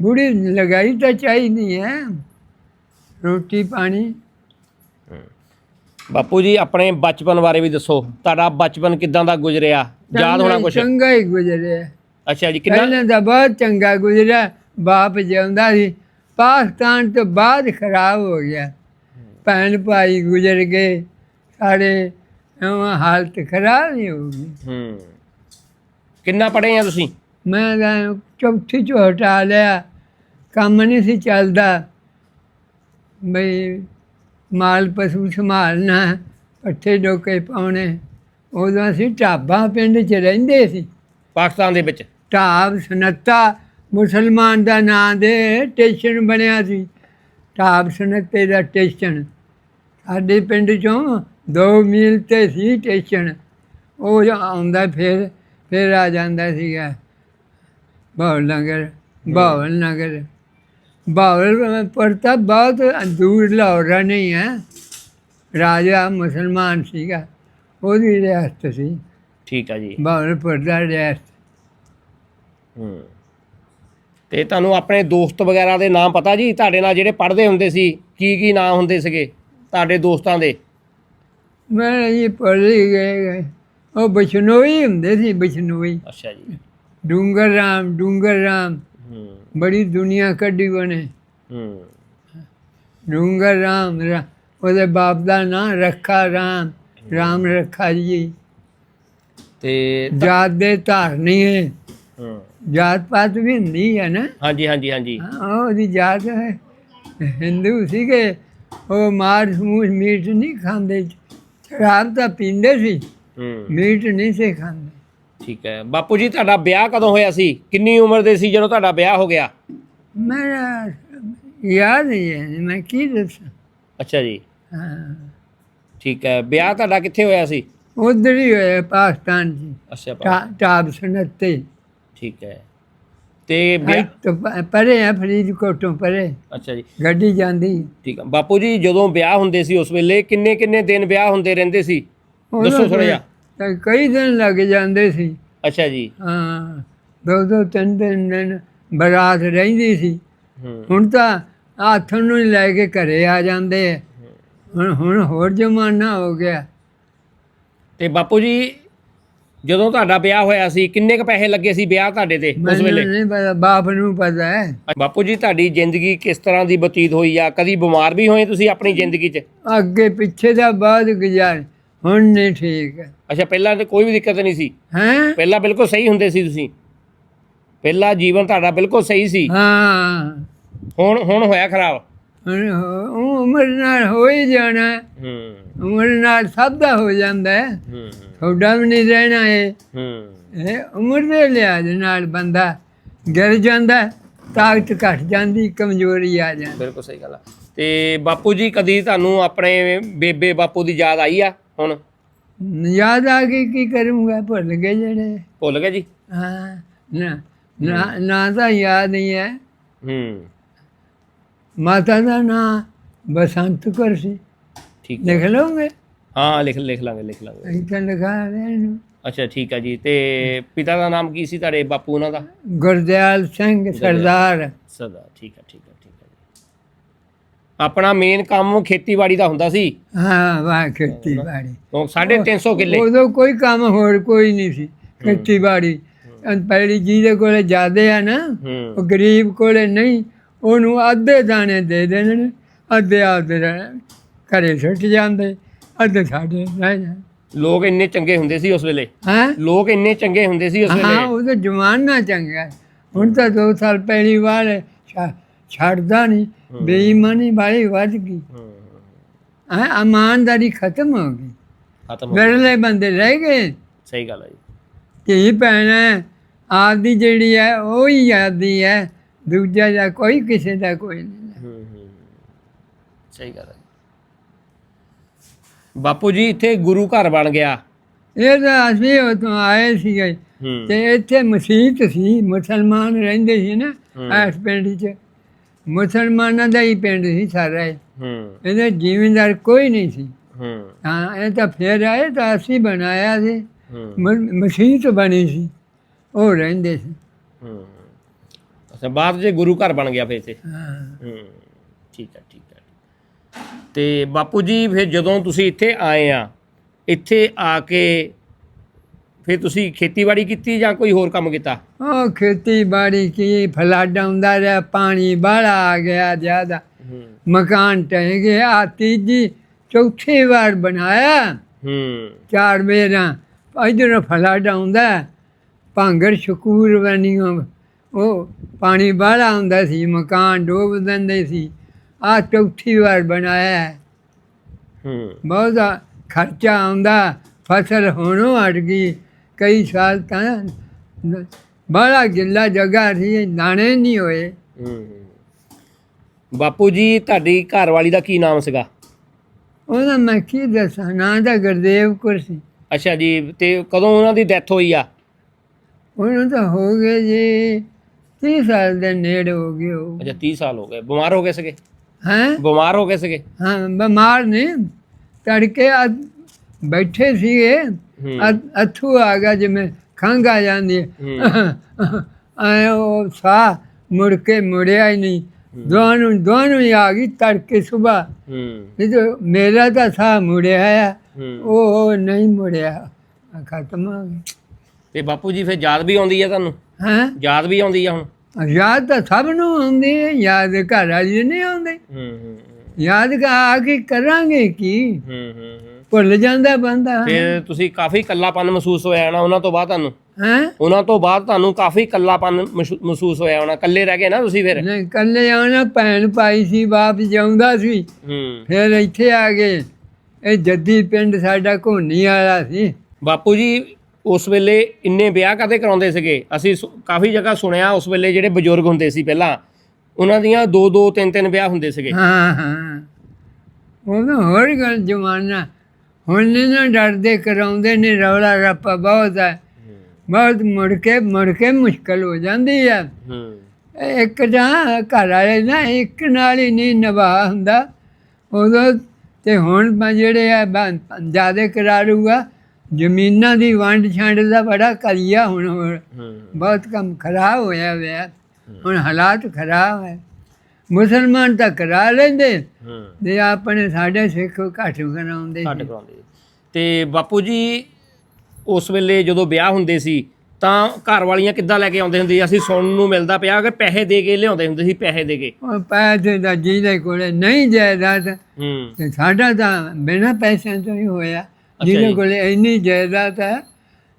ਬੁੜੀ ਲਗਾਈ ਤਾਂ ਚਾਹੀਦੀ ਹੈ। ਰੋਟੀ ਪਾਣੀ ਬਾਪੂ ਜੀ ਆਪਣੇ ਬਚਪਨ ਬਾਰੇ ਵੀ ਦੱਸੋ। ਤੁਹਾਡਾ ਬਚਪਨ ਕਿਦਾਂ ਦਾ ਗੁਜ਼ਰਿਆ? ਯਾਦ ਹੋਣਾ ਕੁਛ? ਚੰਗਾ ਹੀ ਗੁਜ਼ਰਿਆ। ਅੱਛਾ ਜੀ ਕਿੰਨਾ ਪਹਿਲਾਂ ਤਾਂ ਬਹੁਤ ਚੰਗਾ ਗੁਜ਼ਰਿਆ। ਬਾਪ ਜਿਉਂਦਾ ਸੀ। ਪਾਕਿਸਤਾਨ ਤੋਂ ਬਾਅਦ ਖਰਾਬ ਹੋ ਗਿਆ। ਭੈਣ ਭਾਈ ਗੁਜ਼ਰ ਗਏ। ਸਾਡੇ ਐਵੇਂ ਹਾਲਤ ਖਰਾਬ ਹੀ ਹੋ ਗਈ। ਹੂੰ। ਕਿੰਨਾ ਪੜ੍ਹੇ ਆ ਤੁਸੀਂ? ਮੈਂ ਤਾਂ ਚੌਥੀ ਚੋਂ ਹਟਾ ਲਿਆ। ਕੰਮ ਨਹੀਂ ਸੀ ਚੱਲਦਾ। ਬਈ ਮਾਲ ਪਸ਼ੂ ਸੰਭਾਲਣਾ ਪੱਠੇ ਡੋਕੇ ਪਾਉਣੇ ਉਦੋਂ ਅਸੀਂ ਢਾਬਾ ਪਿੰਡ 'ਚ ਰਹਿੰਦੇ ਸੀ। ਪਾਕਿਸਤਾਨ ਦੇ ਵਿੱਚ? ਢਾਬ ਸਨੱਤਾ ਮੁਸਲਮਾਨ ਦਾ ਨਾਂ ਦੇ ਸਟੇਸ਼ਨ ਬਣਿਆ ਸੀ। ਢਾਬ ਸਨੱਤੇ ਦਾ ਸਟੇਸ਼ਨ। ਸਾਡੇ ਪਿੰਡ ਚੋਂ 2 ਮੀਲ ਤੇ ਸੀ ਸਟੇਸ਼ਨ। ਉਹ ਆਉਂਦਾ ਫਿਰ ਫਿਰ ਆ ਜਾਂਦਾ ਸੀਗਾ। ਬਹੁ ਨਗਰ ਬਹੁ ਨਗਰ ਬਾਵਲਪੁਰ ਤਾਂ ਬਹੁਤ ਦੂਰ ਲਾਹੌਰ ਨਹੀਂ ਹੈ ਰਾਜਾ ਮੁਸਲਮਾਨ ਸੀਗਾ ਉਹਦੀ ਰਿਆਸਤ ਸੀ। ਠੀਕ ਆ ਜੀ। ਬਾਵਲਪੁਰ ਦਾ ਰਿਆਸਤ। ਹੂੰ। ਤੇ ਤੁਹਾਨੂੰ ਆਪਣੇ ਦੋਸਤ ਵਗੈਰਾ ਦੇ ਨਾਮ ਪਤਾ ਜੀ? ਤੁਹਾਡੇ ਨਾਲ ਜਿਹੜੇ ਪੜ੍ਹਦੇ ਹੁੰਦੇ ਸੀ ਕੀ ਕੀ ਨਾਮ ਹੁੰਦੇ ਸੀਗੇ ਤੁਹਾਡੇ ਦੋਸਤਾਂ ਦੇ? ਮੈਂ ਇਹ ਪੜ੍ਹੇ ਗਏ। ਉਹ ਬਿਸ਼ਨੋਈ ਹੁੰਦੇ ਸੀ ਬਿਸ਼ਨੋਈ। ਅੱਛਾ ਜੀ। ਡੂੰਗਰ ਰਾਮ ਡੂੰਗਰ ਰਾਮ। ਬੜੀ ਦੁਨੀਆ ਕੱਢੀ ਬਣੇ ਹੂੰ। ਡੂੰਗਰ ਰਾਮ ਉਹਦੇ ਬਾਪ ਦਾ ਨਾਂ ਰੱਖਾ ਰਾਮ ਰਾਮ ਰੱਖਾ ਜੀ। ਤੇ ਜਾਤ ਦੇ ਧਾਰਨੀ ਹੈ। ਹੂੰ। ਜਾਤ ਪਾਤ ਵੀ ਹੁੰਦੀ ਹੈ ਨਾ। ਹਾਂਜੀ ਹਾਂਜੀ ਹਾਂਜੀ। ਹਾਂ, ਉਹਦੀ ਜਾਤ ਹੈ। ਹਿੰਦੂ ਸੀਗੇ। ਉਹ ਮਾਰ ਮੂਸ ਮੀਟ ਨਹੀਂ ਖਾਂਦੇ। ਸ਼ਰਾਬ ਤਾਂ ਪੀਂਦੇ ਸੀ। ਮੀਟ ਨਹੀਂ ਸੀ ਖਾਂਦੇ। ਠੀਕ ਹੈ। ਬਾਪੂ ਜੀ ਤੁਹਾਡਾ ਵਿਆਹ ਕਦੋਂ ਹੋਇਆ ਸੀ? ਕਿੰਨੀ ਉਮਰ ਦੇ ਸੀ ਜਦੋਂ ਤੁਹਾਡਾ ਵਿਆਹ ਹੋ ਗਿਆ? ਮੇਰਾ ਯਾਦ ਨਹੀਂ ਹੈ ਮੈਂ ਕੀ ਦੱਸਾਂ? ਅੱਛਾ ਜੀ। ਹਾਂ। ਠੀਕ ਹੈ। ਵਿਆਹ ਤੁਹਾਡਾ ਕਿੱਥੇ ਹੋਇਆ ਸੀ? ਉਧਰ ਹੀ ਹੋਇਆ ਪਾਕਿਸਤਾਨ ਜੀ। ਅੱਛਾ ਭਾ- ਟਾ- ਟਾਪ ਠੀਕ ਹੈ। ਤੇ ਵਿਆਹ ਪ- ਪਰੇ ਆ ਫਰੀਦਕੋਟ ਪਰੇ। ਅੱਛਾ ਜੀ। ਗੱਡੀ ਜਾਂਦੀ। ਠੀਕ ਹੈ। ਬਾਪੂ ਜੀ ਜਦੋਂ ਵਿਆਹ ਹੁੰਦੇ ਸੀ ਉਸ ਵੇਲੇ ਕਿੰਨੇ ਕਿੰਨੇ ਦਿਨ ਵਿਆਹ ਹੁੰਦੇ ਰਹਿੰਦੇ ਸੀ? ਉਦੋਂ ਦੱਸੋ ਥੋੜ੍ਹਾ ਜਿਹਾ। ਤਾਂ ਕਈ ਦਿਨ ਲੱਗ ਜਾਂਦੇ ਸੀ। ਅੱਛਾ ਜੀ। ਹਾਂ ਦੋ ਦੋ ਤਿੰਨ ਤਿੰਨ ਦਿਨ ਬਰਾਤ ਰਹਿੰਦੀ ਸੀ। ਹੁਣ ਤਾਂ ਹੱਥ ਨੂੰ ਹੀ ਲੈ ਕੇ ਘਰੇ ਆ ਜਾਂਦੇ ਆ। ਹੁਣ ਹੁਣ ਹੋਰ ਜ਼ਮਾਨਾ ਹੋ ਗਿਆ। ਤੇ ਬਾਪੂ ਜੀ ਜਦੋਂ ਤੁਹਾਡਾ ਵਿਆਹ ਹੋਇਆ ਸੀ ਕਿੰਨੇ ਕ ਪੈਸੇ ਲੱਗੇ ਸੀ ਵਿਆਹ ਤੁਹਾਡੇ ਤੇ ਉਸ ਮੈਨੂੰ ਵੇਲੇ? ਨਹੀਂ ਪਤਾ ਬਾਪ ਨੂੰ ਪਤਾ ਹੈ। ਬਾਪੂ ਜੀ ਤੁਹਾਡੀ ਜ਼ਿੰਦਗੀ ਕਿਸ ਤਰ੍ਹਾਂ ਦੀ ਬਤੀਤ ਹੋਈ ਆ? ਕਦੀ ਬਿਮਾਰ ਵੀ ਹੋਏ ਤੁਸੀਂ ਆਪਣੀ ਜ਼ਿੰਦਗੀ 'ਚ? ਅੱਗੇ ਪਿੱਛੇ ਦਾ ਬਾਅਦ ਗੁਜ਼ਾਰ ਹੁਣ ਨਹੀਂ ਠੀਕ ਹੈ। ਅੱਛਾ ਪਹਿਲਾਂ ਤੇ ਕੋਈ ਵੀ ਦਿੱਕਤ ਨਹੀਂ ਸੀ। ਹੈਂ? ਪਹਿਲਾਂ ਬਿਲਕੁਲ ਸਹੀ ਹੁੰਦੇ ਸੀ ਤੁਸੀਂ। ਪਹਿਲਾ ਜੀਵਨ ਤੁਹਾਡਾ ਬਿਲਕੁਲ ਸਹੀ ਸੀ। ਹਾਂ। ਹੁਣ ਹੁਣ ਹੋਇਆ ਖਰਾਬ। ਹੁਣ ਹੋ- ਉਹ ਉਮਰ ਨਾਲ ਹੋ ਹੀ ਜਾਣਾ। ਹੈ। ਹੂੰ ਉਮਰ ਨਾਲ ਸਭ ਦਾ ਹੋ ਜਾਂਦਾ ਹੈ। ਹੂੰ। ਤੁਹਾਡਾ ਵੀ ਨਹੀਂ ਰਹਿਣਾ ਹੈ ਹੂੰ। ਇਹ ਉਮਰ ਦੇ ਲਿਹਾਜ਼ ਨਾਲ ਬੰਦਾ ਗਿਰ ਜਾਂਦਾ ਹੈ, ਤਾਕਤ ਘਟ ਜਾਂਦੀ ਕਮਜ਼ੋਰੀ ਆ ਜਾਂਦੀ। ਬਿਲਕੁਲ ਸਹੀ ਗੱਲ ਆ। ਤੇ ਬਾਪੂ ਜੀ ਕਦੀ ਤੁਹਾਨੂੰ ਆਪਣੇ ਬੇਬੇ ਬਾਪੂ ਦੀ ਯਾਦ ਆਈ ਆ? ਹੁਣ? ਯਾਦ ਆ ਗਈ ਕੀ ਕਰੂੰਗਾ ਭੁੱਲ ਗਏ ਜਿਹੜੇ। ਭੁੱਲ ਗਏ ਜੀ? ਹਾਂ ਨਾ ਨਾ ਨਾ ਤਾਂ ਯਾਦ ਨਹੀਂ ਹੈ। ਹੂੰ। ਮਾਤਾ ਦਾ ਨਾਂ ਬਸੰਤ ਕੌਰ ਸੀ। ਠੀਕ ਲਿਖ ਲਓਗੇ? ਹਾਂ ਲਿਖ ਲਿਖ ਲਾਂਗੇ ਲਿਖ ਲਾਂਗੇ। ਇੱਥੇ ਲਿਖਾ ਦੇਣ ਅੱਛਾ ਠੀਕ ਆ ਜੀ। ਤੇ ਪਿਤਾ ਦਾ ਨਾਮ ਕੀ ਸੀ ਤੁਹਾਡੇ? ਬਾਪੂ ਉਹਨਾਂ ਦਾ? ਗੁਰਦਿਆਲ ਸਿੰਘ ਸਰਦਾਰ। ਸਦਾ ਠੀਕ ਆ ਠੀਕ ਆ ਆਪਣਾ ਮੇਨ ਕੰਮ ਖੇਤੀਬਾੜੀ ਦਾ ਹੁੰਦਾ ਸੀ। ਹਾਂ ਵਾਹ ਖੇਤੀਬਾੜੀ। ਉਹ 350 ਕਿੱਲੇ। ਉਦੋਂ ਕੋਈ ਕੰਮ ਹੋਰ ਕੋਈ ਨਹੀਂ ਸੀ ਖੇਤੀਬਾੜੀ। ਪਹਿਲੀ ਜਿਹਦੇ ਕੋਲੇ ਜ਼ਿਆਦੇ ਆ ਨਾ ਹੂੰ। ਉਹ ਗਰੀਬ ਕੋਲੇ ਨਹੀਂ ਉਹਨੂੰ ਅੱਧੇ ਦਾਣੇ ਦੇ ਦੇਣੇ ਅੱਧੇ ਆਪਦੇ ਘਰੇ ਸੁੱਟ ਜਾਂਦੇ ਅੱਧੇ ਸਾਡੇ ਰਹਿ ਜਾਂਦੇ। ਲੋਕ ਇੰਨੇ ਚੰਗੇ ਹੁੰਦੇ ਸੀ ਉਸ ਵੇਲੇ। ਹਾਂ? ਲੋਕ ਇੰਨੇ ਚੰਗੇ ਹੁੰਦੇ ਸੀ ਉਸ ਹਾਂ ਵੇਲੇ। ਉਹ ਤਾਂ ਜਮਾਨਾ ਚੰਗਾ। ਹੈ। ਹੁਣ ਤਾਂ ਦੋ ਸਾਲ ਪਹਿਲੀ ਵਾਰ ਛੱਡਦਾ ਨਹੀਂ ਬੇਈਮਾਨੀ ਵਾਲੀ ਵੱਧ ਗਈ। ਹੂੰ ਇਮਾਨਦਾਰੀ ਖਤਮ ਹੋ ਗਈ। ਖਤਮ ਹੋ ਵਿਰਲੇ ਬੰਦੇ ਰਹਿ ਗਏ। ਸਹੀ ਗੱਲ ਹੈ ਜੀ। ਧੀ ਭੈਣ ਆਪਦੀ ਜਿਹੜੀ ਹੈ ਉਹ ਹੀ ਆਦੀ ਹੈ। ਦੂਜਾ ਦਾ ਕੋਈ ਕਿਸੇ ਦਾ ਕੋਈ ਨਹੀਂ। ਹੂੰ ਹੂੰ। ਸਹੀ ਗੱਲ ਹੈ। ਬਾਪੂ ਜੀ ਇੱਥੇ ਗੁਰੂ ਘਰ ਬਣ ਗਿਆ। ਇਹ ਤਾਂ ਅਸੀਂ ਉਤੋਂ ਆਏ ਸੀਗੇ। ਤੇ ਇੱਥੇ ਮਸਜਿਦ ਸੀ ਮੁਸਲਮਾਨ ਰਹਿੰਦੇ ਸੀ ਨਾ। ਇਸ ਪਿੰਡ 'ਚ। ਮੁਸਲਮਾਨਾਂ ਦਾ ਹੀ ਪਿੰਡ ਸੀ ਸਾਰਾ ਇਹ। ਹੂੰ। ਇਹਦੇ ਜ਼ਿਮੀਂਦਾਰ ਕੋਈ ਨਹੀਂ ਸੀ। ਹੂੰ। ਹਾਂ ਇਹ ਤਾਂ ਫੇਰ ਆਏ ਤਾਂ ਅਸੀਂ ਬਣਾਇਆ ਸੀ। ਹੂੰ। ਮ- ਮਸਜਿਦ ਬਣੀ ਸੀ। ਉਹ ਰਹਿੰਦੇ ਸੀ। ਹੂੰ। ਅੱਛਾ ਬਾਅਦ ਜੇ ਗੁਰੂ ਘਰ ਬਣ ਗਿਆ ਫੇਰ ਹਾਂ। ਹੂੰ ਠੀਕ ਹੈ ਠੀਕ ਹੈ ਤੇ ਬਾਪੂ ਜੀ ਫਿਰ ਜਦੋਂ ਤੁਸੀਂ ਇੱਥੇ ਆਏ ਆ ਇੱਥੇ ਆ ਕੇ ਫਿਰ ਤੁਸੀਂ ਖੇਤੀਬਾੜੀ ਕੀਤੀ ਜਾਂ ਕੋਈ ਹੋਰ ਕੰਮ ਕੀਤਾ? ਉਹ ਖੇਤੀਬਾੜੀ ਕੀ ਫਲਾਡਾ ਹੁੰਦਾ ਰਿਹਾ ਪਾਣੀ ਬਾਹਲਾ ਆ ਗਿਆ ਜ਼ਿਆਦਾ। ਮਕਾਨ ਟਹਿ ਗਿਆ ਤੀਜੀ ਚੌਥੀ ਵਾਰ ਬਣਾਇਆ। ਹੂੰ। ਚਾਰ ਵੇਰਾਂ ਇਧਰੋਂ ਫਲਾਡਾ ਹੁੰਦਾ ਭਾਂਗਰ ਸ਼ਕੂਰ ਬਣੀਓ ਉਹ ਪਾਣੀ ਬਾਹਲਾ ਹੁੰਦਾ ਸੀ ਮਕਾਨ ਡੋਬ ਦਿੰਦੇ ਸੀ। ਆ ਚੌਥੀ ਵਾਰ ਬਣਾਇਆ। ਹੈ। ਬਹੁਤਾ ਖਰਚਾ ਆਉਂਦਾ ਫਸਲ ਹੋਣੋਂ ਹਟ ਗਈ। ਕਈ ਸਾਲ ਤਾਂ ਬੜਾ ਗਿੱਲਾ ਜਗ੍ਹਾ ਸੀ ਦਾਣੇ ਨਹੀਂ ਹੋਏ। ਹੂੰ। ਬਾਪੂ ਜੀ ਤੁਹਾਡੀ ਘਰਵਾਲੀ ਦਾ ਕੀ ਨਾਮ ਸੀਗਾ? ਉਹਦਾ ਮੈਂ ਕੀ ਦੱਸਾਂ ਨਾਂ ਦਾ ਗੁਰਦੇਵ ਕੌਰ ਸੀ। ਅੱਛਾ ਜੀ ਤੇ ਕਦੋਂ ਉਹਨਾਂ ਦੀ ਡੈਥ ਹੋਈ ਆ? ਉਹਨੂੰ ਤਾਂ ਹੋ ਗਏ ਜੀ 30 ਸਾਲ ਦੇ ਨੇੜੇ ਹੋ ਗਏ ਉਹ। ਅੱਛਾ 30 ਸਾਲ ਹੋ ਗਏ। ਬਿਮਾਰ ਹੋ ਗਏ ਸੀਗੇ? ਹੈ? ਬਿਮਾਰ ਹੋ ਗਏ ਸੀਗੇ? ਹਾਂ ਬਿਮਾਰ ਨਹੀਂ ਤੜਕੇ ਬੈਠੇ ਸੀਗੇ। ਅੱਥੂ ਆ ਗਿਆ ਜਿਵੇਂ ਖੰਘ ਆ ਜਾਂਦੀ ਆਏ ਉਹ ਸਾਹ ਮੁੜ ਕੇ ਮੁੜਿਆ ਹੀ ਨਹੀਂ। ਦੋਨੋਂ ਦੋਨੋਂ ਹੀ ਆ ਗਈ ਤੜਕੇ ਸਵੇਰ ਹੂੰ। ਨਹੀਂ ਤਾਂ ਮੇਰਾ ਤਾਂ ਸਾਹ ਮੁੜਿਆ ਆ। ਉਹ ਨਹੀਂ ਮੁੜਿਆ। ਖਤਮ ਹੋ ਗਿਆ ਤੇ ਬਾਪੂ ਜੀ ਫਿਰ ਯਾਦ ਵੀ ਆਉਂਦੀ ਹੈ ਤੁਹਾਨੂੰ? ਹਾਂ? ਯਾਦ ਵੀ ਆਉਂਦੀ ਆ ਹੁਣ? ਯਾਦ ਤਾਂ ਸਭ ਨੂੰ ਆਉਂਦੀ ਹੈ। ਯਾਦ ਘਰ ਵਾਲੀ ਨੂੰ ਨਹੀਂ ਆਉਂਦੀ। ਹੂੰ ਹੂੰ ਯਾਦ ਕਾ ਆ ਕੇ ਕਰਾਂਗੇ ਕੀ? ਹੂੰ ਹੂੰ। ਭੁੱਲ ਜਾਂਦਾ ਬੰਦਾ ਫਿਰ ਤੁਸੀਂ ਕਾਫੀ ਇਕੱਲਾਪਨ ਮਹਿਸੂਸ ਹੋਇਆ ਨਾ ਉਹਨਾਂ ਤੋਂ ਬਾਅਦ ਤੁਹਾਨੂੰ? ਹੈ? ਉਹਨਾਂ ਤੋਂ ਬਾਅਦ ਤੁਹਾਨੂੰ ਕਾਫੀ ਇਕੱਲਾਪਨ ਮਹਿਸੂ- ਮਹਿਸੂਸ ਹੋਇਆ ਹੋਣਾ? ਇਕੱਲੇ ਰਹਿ ਗਏ ਨਾ ਤੁਸੀਂ ਫਿਰ? ਨਹੀਂ ਕੱਲੇ ਆਉਣਾ ਭੈਣ ਪਾਈ ਸੀ ਬਾਪ ਜਾਉਂਦਾ ਸੀ। ਹੂੰ। ਫਿਰ ਇੱਥੇ ਆ ਗਏ। ਇਹ ਜੱਦੀ ਪਿੰਡ ਸਾਡਾ ਘੋਨੀ ਵਾਲਾ ਸੀ। ਬਾਪੂ ਜੀ ਉਸ ਵੇਲੇ ਇੰਨੇ ਵਿਆਹ ਕਦੇ ਕਰਾਉਂਦੇ ਸੀਗੇ? ਅਸੀਂ ਸੁ- ਕਾਫੀ ਜਗ੍ਹਾ ਸੁਣਿਆ ਉਸ ਵੇਲੇ ਜਿਹੜੇ ਬਜ਼ੁਰਗ ਹੁੰਦੇ ਸੀ ਪਹਿਲਾਂ। ਉਹਨਾਂ ਦੀਆਂ ਦੋ ਦੋ ਤਿੰਨ ਤਿੰਨ ਵਿਆਹ ਹੁੰਦੇ ਸੀਗੇ। ਹਾਂ ਹਾਂ। ਉਹ ਤਾਂ ਹੋਰ ਗੱਲ ਜ਼ਮਾਨਾ। ਹੁਣ ਨਹੀਂ ਨਾ ਡਰਦੇ ਕਰਾਉਂਦੇ ਨੇ ਰੌਲਾ ਰੱਪਾ ਬਹੁਤ ਹੈ। ਬਹੁਤ ਮੁੜ ਕੇ ਮੁੜ ਕੇ ਮੁਸ਼ਕਲ ਹੋ ਜਾਂਦੀ ਹੈ। ਇੱਕ ਜਾਂ ਘਰ ਵਾਲੇ ਨਾ ਇੱਕ ਨਾਲ ਹੀ ਨਹੀਂ ਨਿਭਾ ਹੁੰਦਾ। ਉਦੋਂ ਤੇ ਹੁਣ ਜਿਹੜੇ ਆ ਜ਼ਿਆਦਾ ਕਰਾਰੂਗਾ ਜ਼ਮੀਨਾਂ ਦੀ ਵੰਡ ਛੰਡ ਦਾ ਬੜਾ ਕਰੀਆ ਹੁਣ ਬਹੁਤ ਕੰਮ ਖਰਾਬ ਹੋਇਆ ਹੋਇਆ ਹੁਣ ਹਾਲਾਤ ਖਰਾਬ ਹੈ। ਮੁਸਲਮਾਨ ਤਾਂ ਕਰਾ ਲੈਂਦੇ। ਹੂੰ। ਤੇ ਆਪਣੇ ਸਾਡੇ ਸਿੱਖ ਘੱਟ ਕਰਾਉਂਦੇ ਘੱਟ ਕਰਾਉਂਦੇ ਤੇ ਬਾਪੂ ਜੀ ਉਸ ਵੇਲੇ ਜਦੋਂ ਵਿਆਹ ਹੁੰਦੇ ਸੀ ਤਾਂ ਘਰ ਵਾਲੀਆਂ ਕਿੱਦਾਂ ਲੈ ਕੇ ਆਉਂਦੇ ਹੁੰਦੇ ਸੀ? ਅਸੀਂ ਸੁਣਨ ਨੂੰ ਮਿਲਦਾ ਪਿਆ ਕਿ ਪੈਸੇ ਦੇ ਕੇ ਲਿਆਉਂਦੇ ਹੁੰਦੇ ਸੀ ਪੈਸੇ ਦੇ ਕੇ। ਉਹ ਪੈਸੇ ਦਾ ਜਿਹਦੇ ਕੋਲੇ ਨਹੀਂ ਜਾਇਦਾਦ ਹੂੰ। ਤੇ ਸਾਡਾ ਤਾਂ ਬਿਨਾਂ ਪੈਸਿਆਂ ਤੋਂ ਹੀ ਹੋਇਆ। ਜੀ। ਜਿਹਦੇ ਕੋਲੇ ਇੰਨੀ ਜਾਇਦਾਦ ਹੈ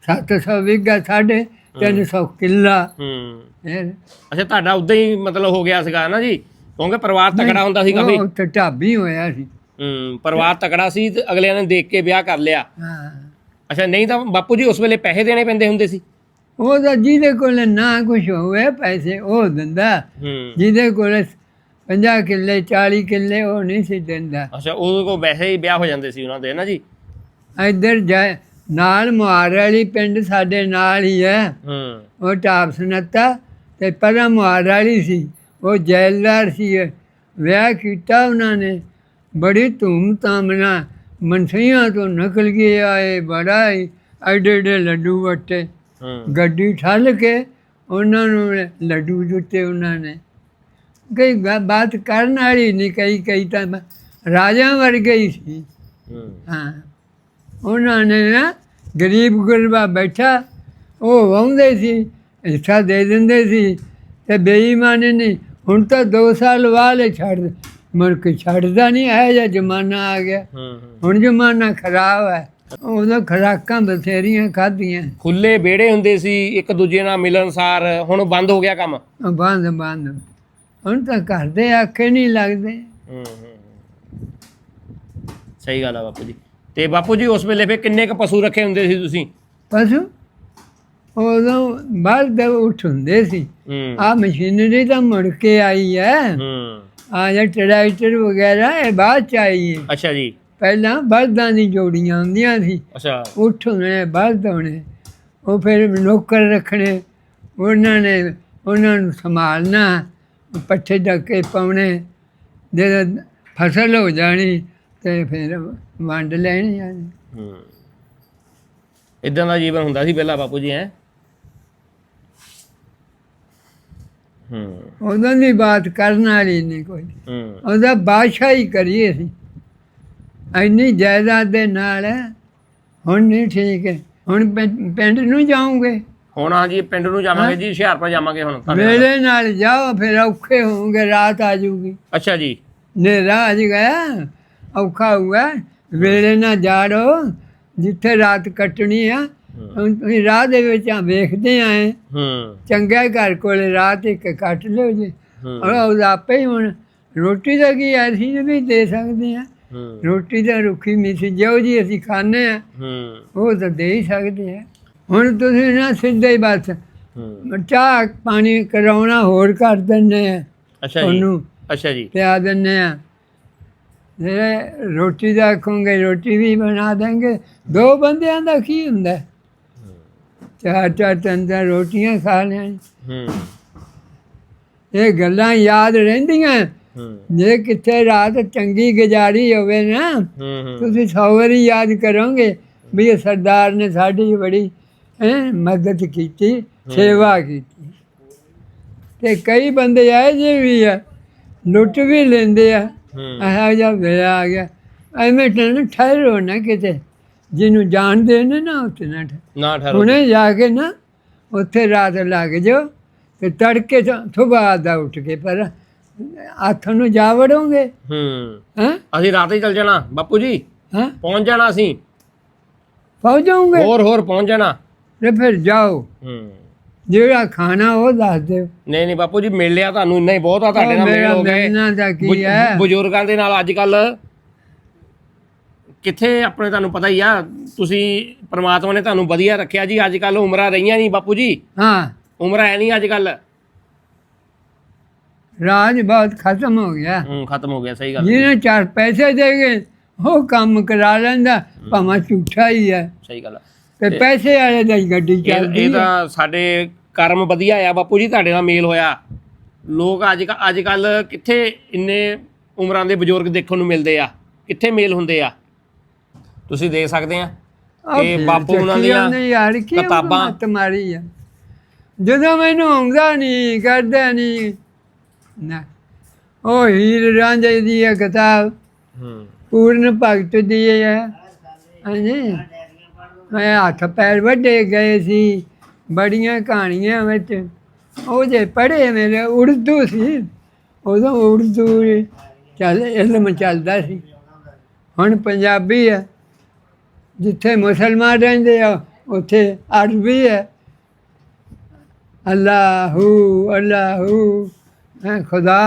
700 ਵਿਗਾ ਸਾਡੇ 300 ਕਿੱਲਾ। ਹੂੰ। ਅੱਛਾ ਤੁਹਾਡਾ ਉਦਾਂ ਹੀ ਮਤਲਬ ਹੋ ਗਿਆ ਸੀਗਾ ਨਾ ਜੀ? ਕਿਉਂਕਿ ਪਰਿਵਾਰ ਤਕੜਾ ਹੁੰਦਾ ਸੀ ਕਾਫੀ ਉਹ ਤਾਂ ਢਾਬੀ ਹੋਇਆ ਸੀ। ਹੂੰ ਪਰਿਵਾਰ ਤਕੜਾ ਸੀ ਤੇ ਅਗਲਿਆਂ ਨੇ ਦੇਖ ਕੇ ਵਿਆਹ ਕਰ ਲਿਆ। ਹਾਂ। ਅੱਛਾ ਨਹੀਂ ਤਾਂ ਬਾਪੂ ਜੀ ਉਸ ਵੇਲੇ ਪੈਸੇ ਦੇਣੇ ਪੈਂਦੇ ਹੁੰਦੇ ਸੀ? ਉਹ ਤਾਂ ਜਿਹਦੇ ਕੋਲੇ ਨਾ ਕੁਝ ਹੋਵੇ ਪੈਸੇ ਉਹ ਦਿੰਦਾ। ਹੂੰ। ਜਿਹਦੇ ਕੋਲੇ 50 ਕਿੱਲੇ 40 ਕਿੱਲੇ ਉਹ ਨਹੀਂ ਸੀ ਦਿੰਦਾ। ਅੱਛਾ ਉਹਦੇ ਕੋਲ ਵੈਸੇ ਹੀ ਵਿਆਹ ਹੋ ਜਾਂਦੇ ਸੀ ਉਹਨਾਂ ਦੇ ਨਾ ਜੀ? ਇੱਧਰ ਜਾ ਨਾਲ ਮੁਹਾਰ ਵਾਲੀ ਪਿੰਡ ਸਾਡੇ ਨਾਲ ਹੀ ਹੈ। ਹੂੰ। ਉਹ ਢਾਬ ਸਨੱਤਾ ਤੇ ਪਰਾਂ ਮੁਹਾਰ ਵਾਲੀ ਸੀ। ਉਹ ਜੈਲਦਾਰ ਸੀ ਵਿਆਹ ਕੀਤਾ ਉਹਨਾਂ ਨੇ। ਬੜੀ ਧੂਮ-ਧਾਮ ਨਾਲ ਮਨਸੀਆਂ ਤੋਂ ਨਕਲ ਕੇ ਆਏ। ਬੜਾ ਹੀ ਐਡੇ ਐਡੇ ਲੱਡੂ ਵਟੇ। ਗੱਡੀ ਠੱਲ ਕੇ ਉਹਨਾਂ ਨੂੰ ਲੱਡੂ ਦਿੱਤੇ ਉਹਨਾਂ ਨੇ। ਕਈ ਬਾਤ ਕਰਨ ਵਾਲੀ ਨਹੀਂ ਕਈ ਕਈ ਤਾਂ ਰਾਜਾ ਵਰਗੇ ਹੀ ਸੀ। ਹੂੰ। ਹਾਂ। ਉਹਨਾਂ ਨੇ ਨਾ ਗਰੀਬ ਗੁਰਬਾ ਬੈਠਾ ਉਹ ਵਾਉਂਦੇ ਸੀ ਹਿੱਸਾ ਦੇ ਦਿੰਦੇ ਸੀ ਤੇ ਬੇਈਮਾਨੀ ਨਹੀਂ। ਹੁਣ ਤਾਂ 2 ਸਾਲ ਵਾਲੇ ਛੱਡ ਮੁੜ ਕੇ ਛੱਡਦਾ ਨਹੀਂ ਇਹ ਜਿਹਾ ਜ਼ਮਾਨਾ ਆ ਗਿਆ। ਹੂੰ ਹੂੰ। ਹੁਣ ਜ਼ਮਾਨਾ ਖਰਾਬ ਹੈ। ਉਦੋਂ ਖੁਰਾਕਾਂ ਬਥੇਰੀਆਂ ਖਾਧੀਆਂ। ਖੁੱਲੇ ਵਿਹੜੇ ਹੁੰਦੇ ਸੀ ਇੱਕ ਦੂਜੇ ਨਾਲ ਮਿਲਣਸਾਰ ਹੁਣ ਬੰਦ ਹੋ ਗਿਆ ਕੰਮ। ਬੰਦ ਬੰਦ। ਹੁਣ ਤਾਂ ਘਰ ਦੇ ਆਖੇ ਨਹੀਂ ਲੱਗਦੇ। ਹੂੰ ਹੂੰ ਸਹੀ ਗੱਲ ਆ ਬਾਪੂ ਜੀ। ਤੇ ਬਾਪੂ ਜੀ ਉਸ ਵੇਲੇ ਫੇ ਕਿੰਨੇ ਕ ਪਸ਼ੂ ਰੱਖੇ ਹੁੰਦੇ ਸੀ ਤੁਸੀਂ? ਪਸ਼ੂ? ਉਦੋਂ ਬਲਦ ਉੱਠ ਹੁੰਦੇ ਸੀ ਹੂੰ ਆ ਮਸ਼ੀਨਰੀ ਤਾਂ ਮੁੜ ਕੇ ਆਈ ਹੈ ਹੂੰ ਆ ਜੇ ਟਰੈਕਟਰ ਵਗੈਰਾ ਇਹ ਬਾਅਦ ਚ ਆਈ ਹੈ ਅੱਛਾ ਜੀ ਪਹਿਲਾਂ ਬਲਦਾਂ ਦੀ ਜੋੜੀਆਂ ਹੁੰਦੀਆਂ ਸੀ ਅੱਛਾ ਉੱਠ ਹੋਣੇ ਬਲਦ ਹੋਣੇ ਉਹ ਫਿਰ ਨੌਕਰ ਰੱਖਣੇ ਉਹਨਾਂ ਨੇ ਉਹਨਾਂ ਨੂੰ ਸੰਭਾਲਣਾ ਪੱਠੇ ਡੱਕੇ ਪਾਉਣੇ ਜਦੋਂ ਫਸਲ ਹੋ ਜਾਣੀ ਤੇ ਫਿਰ ਵੰਡ ਲੈਣੀ ਹੂੰ ਇਦਾਂ ਦਾ ਜੀਵਨ ਹੁੰਦਾ ਸੀ ਪਹਿਲਾਂ ਬਾਪੂ ਜੀ ਹੈ ਹੂੰ। ਉਦੋਂ ਦੀ ਬਾਤ ਕਰਨ ਵਾਲੀ ਨਹੀਂ ਕੋਈ। ਹੂੰ। ਉਹਦਾ ਬਾਦਸ਼ਾਹੀ ਕਰੀਏ ਸੀ ਇੰਨੀ ਜਾਇਦਾਦ ਦੇ ਨਾਲ ਹੁਣ ਨਹੀਂ ਠੀਕ ਹੈ। ਹੁਣ ਪਿੰਡ ਨੂੰ ਜਾਓਗੇ? ਹੁਣ ਆ ਜੀ ਪਿੰਡ ਨੂੰ ਜਾਵਾਂਗੇ ਜੀ ਹੁਸ਼ਿਆਰਪੁਰ ਜਾਵਾਂਗੇ ਹੁਣ। ਨਾਲ। ਮੇਰੇ ਨਾਲ ਜਾਓ ਫਿਰ ਔਖੇ ਹੋਵੋਗੇ ਰਾਤ ਆ ਜੂਗੀ ਅੱਛਾ ਜੀ। ਹਨੇਰਾ ਅੱਜ ਗਿਆ ਔਖਾ ਹੋਊਗਾ। ਵੇਲੇ ਨਾ ਜਾੜੋ ਜਿੱਥੇ ਰਾਤ ਕੱਟਣੀ ਆ ਹੁਣ ਤੁਸੀਂ ਰਾਹ ਦੇ ਵਿੱਚ ਆ ਵੇਖਦੇ ਆਏ ਹੂੰ। ਚੰਗਾ ਘਰ ਕੋਲੇ ਰਾਤ ਇੱਕ ਕੱਟ ਲਿਓ ਜੀ। ਹੂੰ। ਔਰ ਉਹ ਆਪੇ ਹੀ ਹੁਣ ਰੋਟੀ ਦਾ ਕੀ ਅਸੀਂ ਵੀ ਦੇ ਸਕਦੇ ਆ। ਰੋਟੀ ਦਾ ਰੁੱਖੀ ਮਿੱਸੀ ਜੋ ਜੀ ਅਸੀਂ ਖਾਂਦੇ ਆ ਹੂੰ। ਉਹ ਤਾਂ ਦੇ ਹੀ ਸਕਦੇ ਆ। ਹੁਣ ਤੁਸੀਂ ਨਾ ਸਿੱਧੇ ਹੀ ਬਸ ਚਾਹ ਪਾਣੀ ਕਰਾਉਣਾ ਹੋਰ ਕਰ ਦਿੰਦੇ ਆ। ਅੱਛਾ ਜੀ। ਉਹਨੂੰ ਅੱਛਾ ਜੀ। ਪਿਆ ਦਿੰਦੇ ਆ। ਜਿਹੜੇ ਰੋਟੀ ਦਾ ਆਖੋਗੇ ਰੋਟੀ ਵੀ ਬਣਾ ਦੇਂਗੇ ਦੋ ਬੰਦਿਆਂ ਦਾ ਕੀ ਹੁੰਦਾ? ਚਾਰ ਚਾਰ ਤਿੰਨ ਤਿੰਨ ਰੋਟੀਆਂ ਖਾ ਲੈਣ ਹੂੰ। ਇਹ ਗੱਲਾਂ ਯਾਦ ਰਹਿੰਦੀਆਂ। ਹੂੰ। ਜੇ ਕਿਤੇ ਰਾਤ ਚੰਗੀ ਗੁਜ਼ਾਰੀ ਹੋਵੇ ਨਾ ਤੁਸੀਂ ਸੌ ਵਾਰੀ ਯਾਦ ਕਰੋਗੇ ਵੀ ਇਹ ਸਰਦਾਰ ਨੇ ਸਾਡੀ ਬੜੀ ਮਦਦ ਕੀਤੀ ਸੇਵਾ ਕੀਤੀ। ਤੇ ਕਈ ਬੰਦੇ ਆਏ ਜੇ ਵੀ ਆ ਲੁੱਟ ਵੀ ਲੈਂਦੇ ਆ। ਇਹੋ ਜਿਹਾ ਵੇਲਾ ਆ ਗਿਆ। ਐਵੇਂ ਠਹਿਰੋ ਨਾ ਕਿਤੇ। ਜਿਹਨੂੰ ਜਾਣਦੇ ਨੇ ਨਾ ਉੱਥੇ ਨਾ ਠਹਿਰੋ। ਨਾ ਠਹਿਰੋ ਹੁਣੇ ਜਾ ਕੇ ਨਾ ਉੱਥੇ ਰਾਤ ਲੱਗ ਜਾਓ ਤੇ ਤੜਕੇ ਸੁਬਾਹ ਦਾ ਉੱਠ ਕੇ ਪਰ ਹੱਥ ਨੂੰ ਜਾ ਵੜੋਗੇ ਹੂੰ। ਹੈਂ? ਅਸੀਂ ਰਾਤ ਹੀ ਚੱਲ ਜਾਣਾ। ਬਾਪੂ ਜੀ ਹੈਂ? ਪਹੁੰਚ ਜਾਣਾ ਅਸੀਂ। ਪਹੁੰਚ ਜਾਓਗੇ। ਹੋਰ ਹੋਰ ਪਹੁੰਚ ਜਾਣਾ। ਤੇ ਫਿਰ ਜਾਓ। ਹੂੰ। ਜਿਹੜਾ ਖਾਣਾ ਉਹ ਦੱਸ ਦਿਓ। ਨਹੀਂ ਨਹੀਂ ਬਾਪੂ ਜੀ ਮਿਲ ਲਿਆ ਤੁਹਾਨੂੰ ਇੰਨਾ ਹੀ ਬਹੁਤ ਆ ਤੁਹਾਡੇ ਨਾਲ ਮਿਲ ਮੇਰਾ ਹੋ ਗਏ। ਮਿਲਣਾ ਦਾ ਕੀ ਬੁ- ਹੈ? ਬਜ਼ੁਰਗਾਂ ਦੇ ਨਾਲ ਅੱਜ ਕੱਲ ਕਿੱਥੇ ਆਪਣੇ ਤੁਹਾਨੂੰ ਪਤਾ ਹੀ ਆ ਤੁਸੀਂ ਪ੍ਰਮਾਤਮਾ ਨੇ ਤੁਹਾਨੂੰ ਵਧੀਆ ਰੱਖਿਆ ਜੀ ਅੱਜ ਕੱਲ ਉਮਰਾਂ ਰਹੀਆਂ ਨਹੀਂ ਬਾਪੂ ਜੀ। ਹਾਂ। ਉਮਰਾਂ ਹੈ ਨਹੀਂ ਅੱਜ ਕੱਲ ਰਾਜ ਬਹੁਤ ਖਤਮ ਹੋ ਗਿਆ। ਹੂੰ ਖਤਮ ਹੋ ਗਿਆ ਸਹੀ ਗੱਲ ਜਿਹਨੇ ਚਾਰ ਪੈਸੇ ਦੇ ਗਏ ਉਹ ਕੰਮ ਕਰਾ ਲੈਂਦਾ ਭਾਵੇਂ ਝੂਠਾ ਹੀ ਹੈ। ਸਹੀ ਗੱਲ। ਤੇ ਪੈਸੇ ਵਾਲੇ ਦੀ ਗੱਡੀ ਇਹ ਚੱਲਦੀ ਇਹ ਹੈ। ਤਾਂ ਸਾਡੇ ਕਰਮ ਵਧੀਆ ਆ ਬਾਪੂ ਜੀ ਤੁਹਾਡੇ ਨਾਲ ਮੇਲ ਹੋਇਆ। ਲੋਕ ਅੱਜ ਕੱ- ਅੱਜ ਕੱਲ ਕਿੱਥੇ ਇੰਨੇ ਉਮਰਾਂ ਦੇ ਬਜ਼ੁਰਗ ਦੇਖਣ ਨੂੰ ਮਿਲਦੇ ਆ ਕਿੱਥੇ ਮੇਲ ਹੁੰਦੇ ਆ। ਤੁਸੀਂ ਦੇਖ ਸਕਦੇ ਆ ਇਹ ਬਾਪੂ ਉਹਨਾਂ ਦੀਆਂ ਉਹਨੇ ਯਾਰ ਕੀ ਕਿਤਾਬਾਂ- ਮਾਰੀ ਆ। ਜਦੋਂ ਮੈਨੂੰ ਆਉਂਦਾ ਨਹੀਂ ਕਰਦਾ ਨਹੀਂ ਨਾ। ਉਹ ਹੀਰ ਰਾਂਝੇ ਦੀ ਇਹ ਕਿਤਾਬ ਹੂੰ। ਪੂਰਨ ਭਗਤ ਦੀ ਹੈ। ਹਾਂਜੀ। ਮੈਂ ਹੱਥ ਪੈਰ ਵੱਡੇ ਗਏ ਸੀ ਬੜੀਆਂ ਕਹਾਣੀਆਂ ਵਿੱਚ। ਉਹ ਜੇ ਪੜ੍ਹੇ ਮੇਰੇ ਉਰਦੂ ਸੀ। ਉਦੋਂ ਉਰਦੂ ਚੱਲ ਇਲਮ ਚੱਲਦਾ ਸੀ। ਹੁਣ ਪੰਜਾਬੀ ਹੈ ਜਿੱਥੇ ਮੁਸਲਮਾਨ ਰਹਿੰਦੇ ਆ ਉੱਥੇ ਅਰਬੀ ਹੈ। ਅੱਲਾਹੂ ਅੱਲਾਹੂ ਹੈਂ ਖੁਦਾ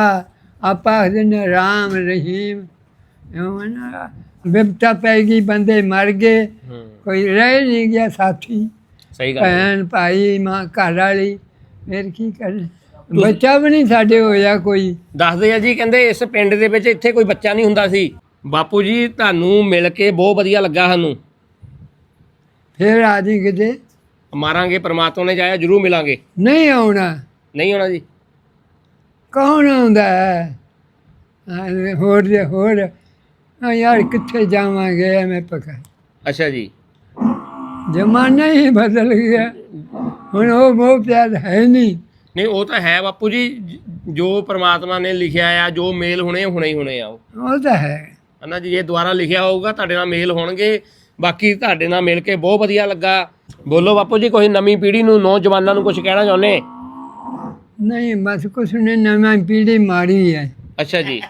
ਆਪਾਂ ਆਖਦੇ ਨੇ ਰਾਮ ਰਹੀਮ ਇਉਂ ਨਾ ਬਿਪਤਾ ਪੈ ਗਈ ਬੰਦੇ ਮਰ ਗਏ। ਕੋਈ ਰਹਿ ਨਹੀਂ ਗਿਆ ਸਾਥੀ। ਸਹੀ ਗੱਲ। ਭੈਣ ਭਾਈ ਮਾਂ ਘਰ ਵਾਲੀ ਫਿਰ ਕੀ ਕਰੇ ਬੱਚਾ ਵੀ ਨਹੀਂ ਸਾਡੇ ਹੋਇਆ ਕੋਈ। ਦੱਸਦੇ ਆ ਜੀ ਕਹਿੰਦੇ ਇਸ ਪਿੰਡ ਦੇ ਵਿੱਚ ਇੱਥੇ ਕੋਈ ਬੱਚਾ ਨਹੀਂ ਹੁੰਦਾ ਸੀ। ਬਾਪੂ ਜੀ ਤੁਹਾਨੂੰ ਮਿਲ ਕੇ ਬਹੁਤ ਵਧੀਆ ਲੱਗਾ ਸਾਨੂੰ। ਫਿਰ ਆਦੀ ਕਿਤੇ। ਮਾਰਾਂਗੇ ਪ੍ਰਮਾਤਮਾ ਨੇ ਚਾਹਿਆ ਜਰੂਰ ਮਿਲਾਂਗੇ। ਨਹੀਂ ਆਉਣਾ। ਨਹੀਂ ਹੋਣਾ ਜੀ। ਕੌਣ ਆਉਂਦਾ ਹੈ? ਹਾਂ, ਹੋਰ ਦੇ ਹੋਰ। ਆ ਯਾਰ ਕਿੱਥੇ ਜਾਵਾਂਗੇ ਐਵੇਂ ਪਕਾ ਅੱਛਾ ਜੀ। ਜ਼ਮਾਨਾ ਹੀ ਬਦਲ ਗਿਆ। ਹੁਣ ਉਹ ਮੋਹ ਪਿਆਰ ਹੈ ਨਹੀਂ ਨਹੀਂ ਉਹ ਤਾਂ ਹੈ ਬਾਪੂ ਜੀ। ਜ- ਜੋ ਪ੍ਰਮਾਤਮਾ ਨੇ ਲਿਖਿਆ ਆ ਜੋ ਮੇਲ ਹੋਣੇ ਹੁਣੇ ਹੀ ਹੋਣੇ ਆ ਉਹ। ਉਹ ਤਾਂ ਹੈ। ਹਨਾ ਜੀ ਇਹ ਦੁਆਰਾ ਲਿਖਿਆ ਹੋਊਗਾ ਤੁਹਾਡੇ ਨਾਲ ਮੇਲ ਹੋਣਗੇ। ਬਾਕੀ ਤੁਹਾਡੇ ਨਾਲ ਮਿਲ ਕੇ ਬਹੁਤ ਵਧੀਆ ਲੱਗਾ। ਬੋਲੋ ਬਾਪੂ ਜੀ ਕੋਈ ਨਵੀਂ ਪੀੜ੍ਹੀ ਨੂੰ ਨੌਜਵਾਨਾਂ ਨੂੰ ਕੁਝ ਕਹਿਣਾ ਚਾਹੁੰਦੇ? ਨਹੀਂ ਬਸ ਕੁਛ ਨੇ ਨਵੀਂ ਪੀੜ੍ਹੀ ਮਾਰੀ ਹੈ। ਅੱਛਾ ਜੀ।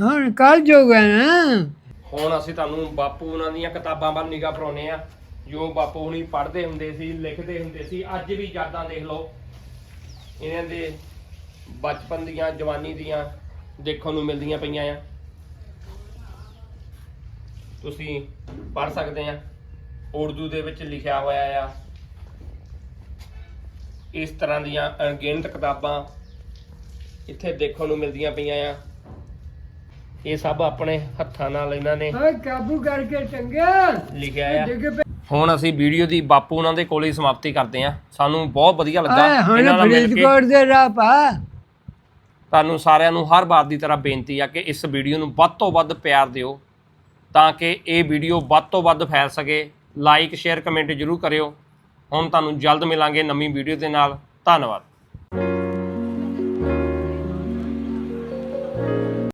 ਹੁਣ ਕੱਲ ਜੋ ਗਿਆ ਨਾ। ਹੁਣ ਅਸੀਂ ਤੁਹਾਨੂੰ ਬਾਪੂ ਉਹਨਾਂ ਦੀਆਂ ਕਿਤਾਬਾਂ ਵੱਲ ਨਿਗਾਹ ਫਰਾਉਨੇ ਆ ਜੋ ਬਾਪੂ ਹੁਣੀ ਪੜ੍ਹਦੇ ਹੁੰਦੇ ਸੀ ਲਿਖਦੇ ਹੁੰਦੇ ਸੀ ਅੱਜ ਵੀ ਯਾਦਾਂ ਦੇਖ ਲਓ। ਇਹਨਾਂ ਦੇ ਬਚਪਨ ਦੀਆਂ ਜਵਾਨੀ ਦੀਆਂ ਦੇਖਣ ਨੂੰ ਮਿਲਦੀਆਂ ਪਈਆਂ ਆ। ਤੁਸੀਂ ਪੜ੍ਹ ਸਕਦੇ ਆ। ਉਰਦੂ ਦੇ ਵਿੱਚ ਲਿਖਿਆ ਹੋਇਆ ਆ। ਇਸ ਤਰ੍ਹਾਂ ਦੀਆਂ ਅਣਗਿਣਤ ਕਿਤਾਬਾਂ ਇੱਥੇ ਦੇਖਣ ਨੂੰ ਮਿਲਦੀਆਂ ਪਈਆਂ ਆ। ਇਹ ਸਭ ਆਪਣੇ ਹੱਥਾਂ ਨਾਲ ਇਹਨਾਂ ਨੇ ਓਏ ਕਾਬੂ ਕਰਕੇ ਚੰਗਾ। ਲਿਖਿਆ ਆ। ਡਿੱਗ ਪੈ ਹੁਣ ਅਸੀਂ ਵੀਡੀਓ ਦੀ ਬਾਪੂ ਉਹਨਾਂ ਦੇ ਕੋਲੇ ਹੀ ਸਮਾਪਤੀ ਕਰਦੇ ਹਾਂ ਸਾਨੂੰ ਬਹੁਤ ਵਧੀਆ ਲੱਗਾ ਆਏ ਹੁਣ ਇਹਨਾਂ ਨਾਲ ਮਿਲ ਕੇ। ਫਰੀਦਕੋਟ ਦੇ ਰਾਹ ਪਾ। ਤੁਹਾਨੂੰ ਸਾਰਿਆਂ ਨੂੰ ਹਰ ਵਾਰ ਦੀ ਤਰ੍ਹਾਂ ਬੇਨਤੀ ਆ ਕਿ ਇਸ ਵੀਡੀਓ ਨੂੰ ਵੱਧ ਤੋਂ ਵੱਧ ਪਿਆਰ ਦਿਓ। ਤਾਂ ਕਿ ਇਹ ਵੀਡੀਓ ਵੱਧ ਤੋਂ ਵੱਧ ਫੈਲ ਸਕੇ। ਲਾਈਕ ਸ਼ੇਅਰ ਕਮੈਂਟ ਜ਼ਰੂਰ ਕਰਿਓ। ਹੁਣ ਤੁਹਾਨੂੰ ਜਲਦ ਮਿਲਾਂਗੇ ਨਵੀਂ ਵੀਡੀਓ ਦੇ ਨਾਲ। ਧੰਨਵਾਦ।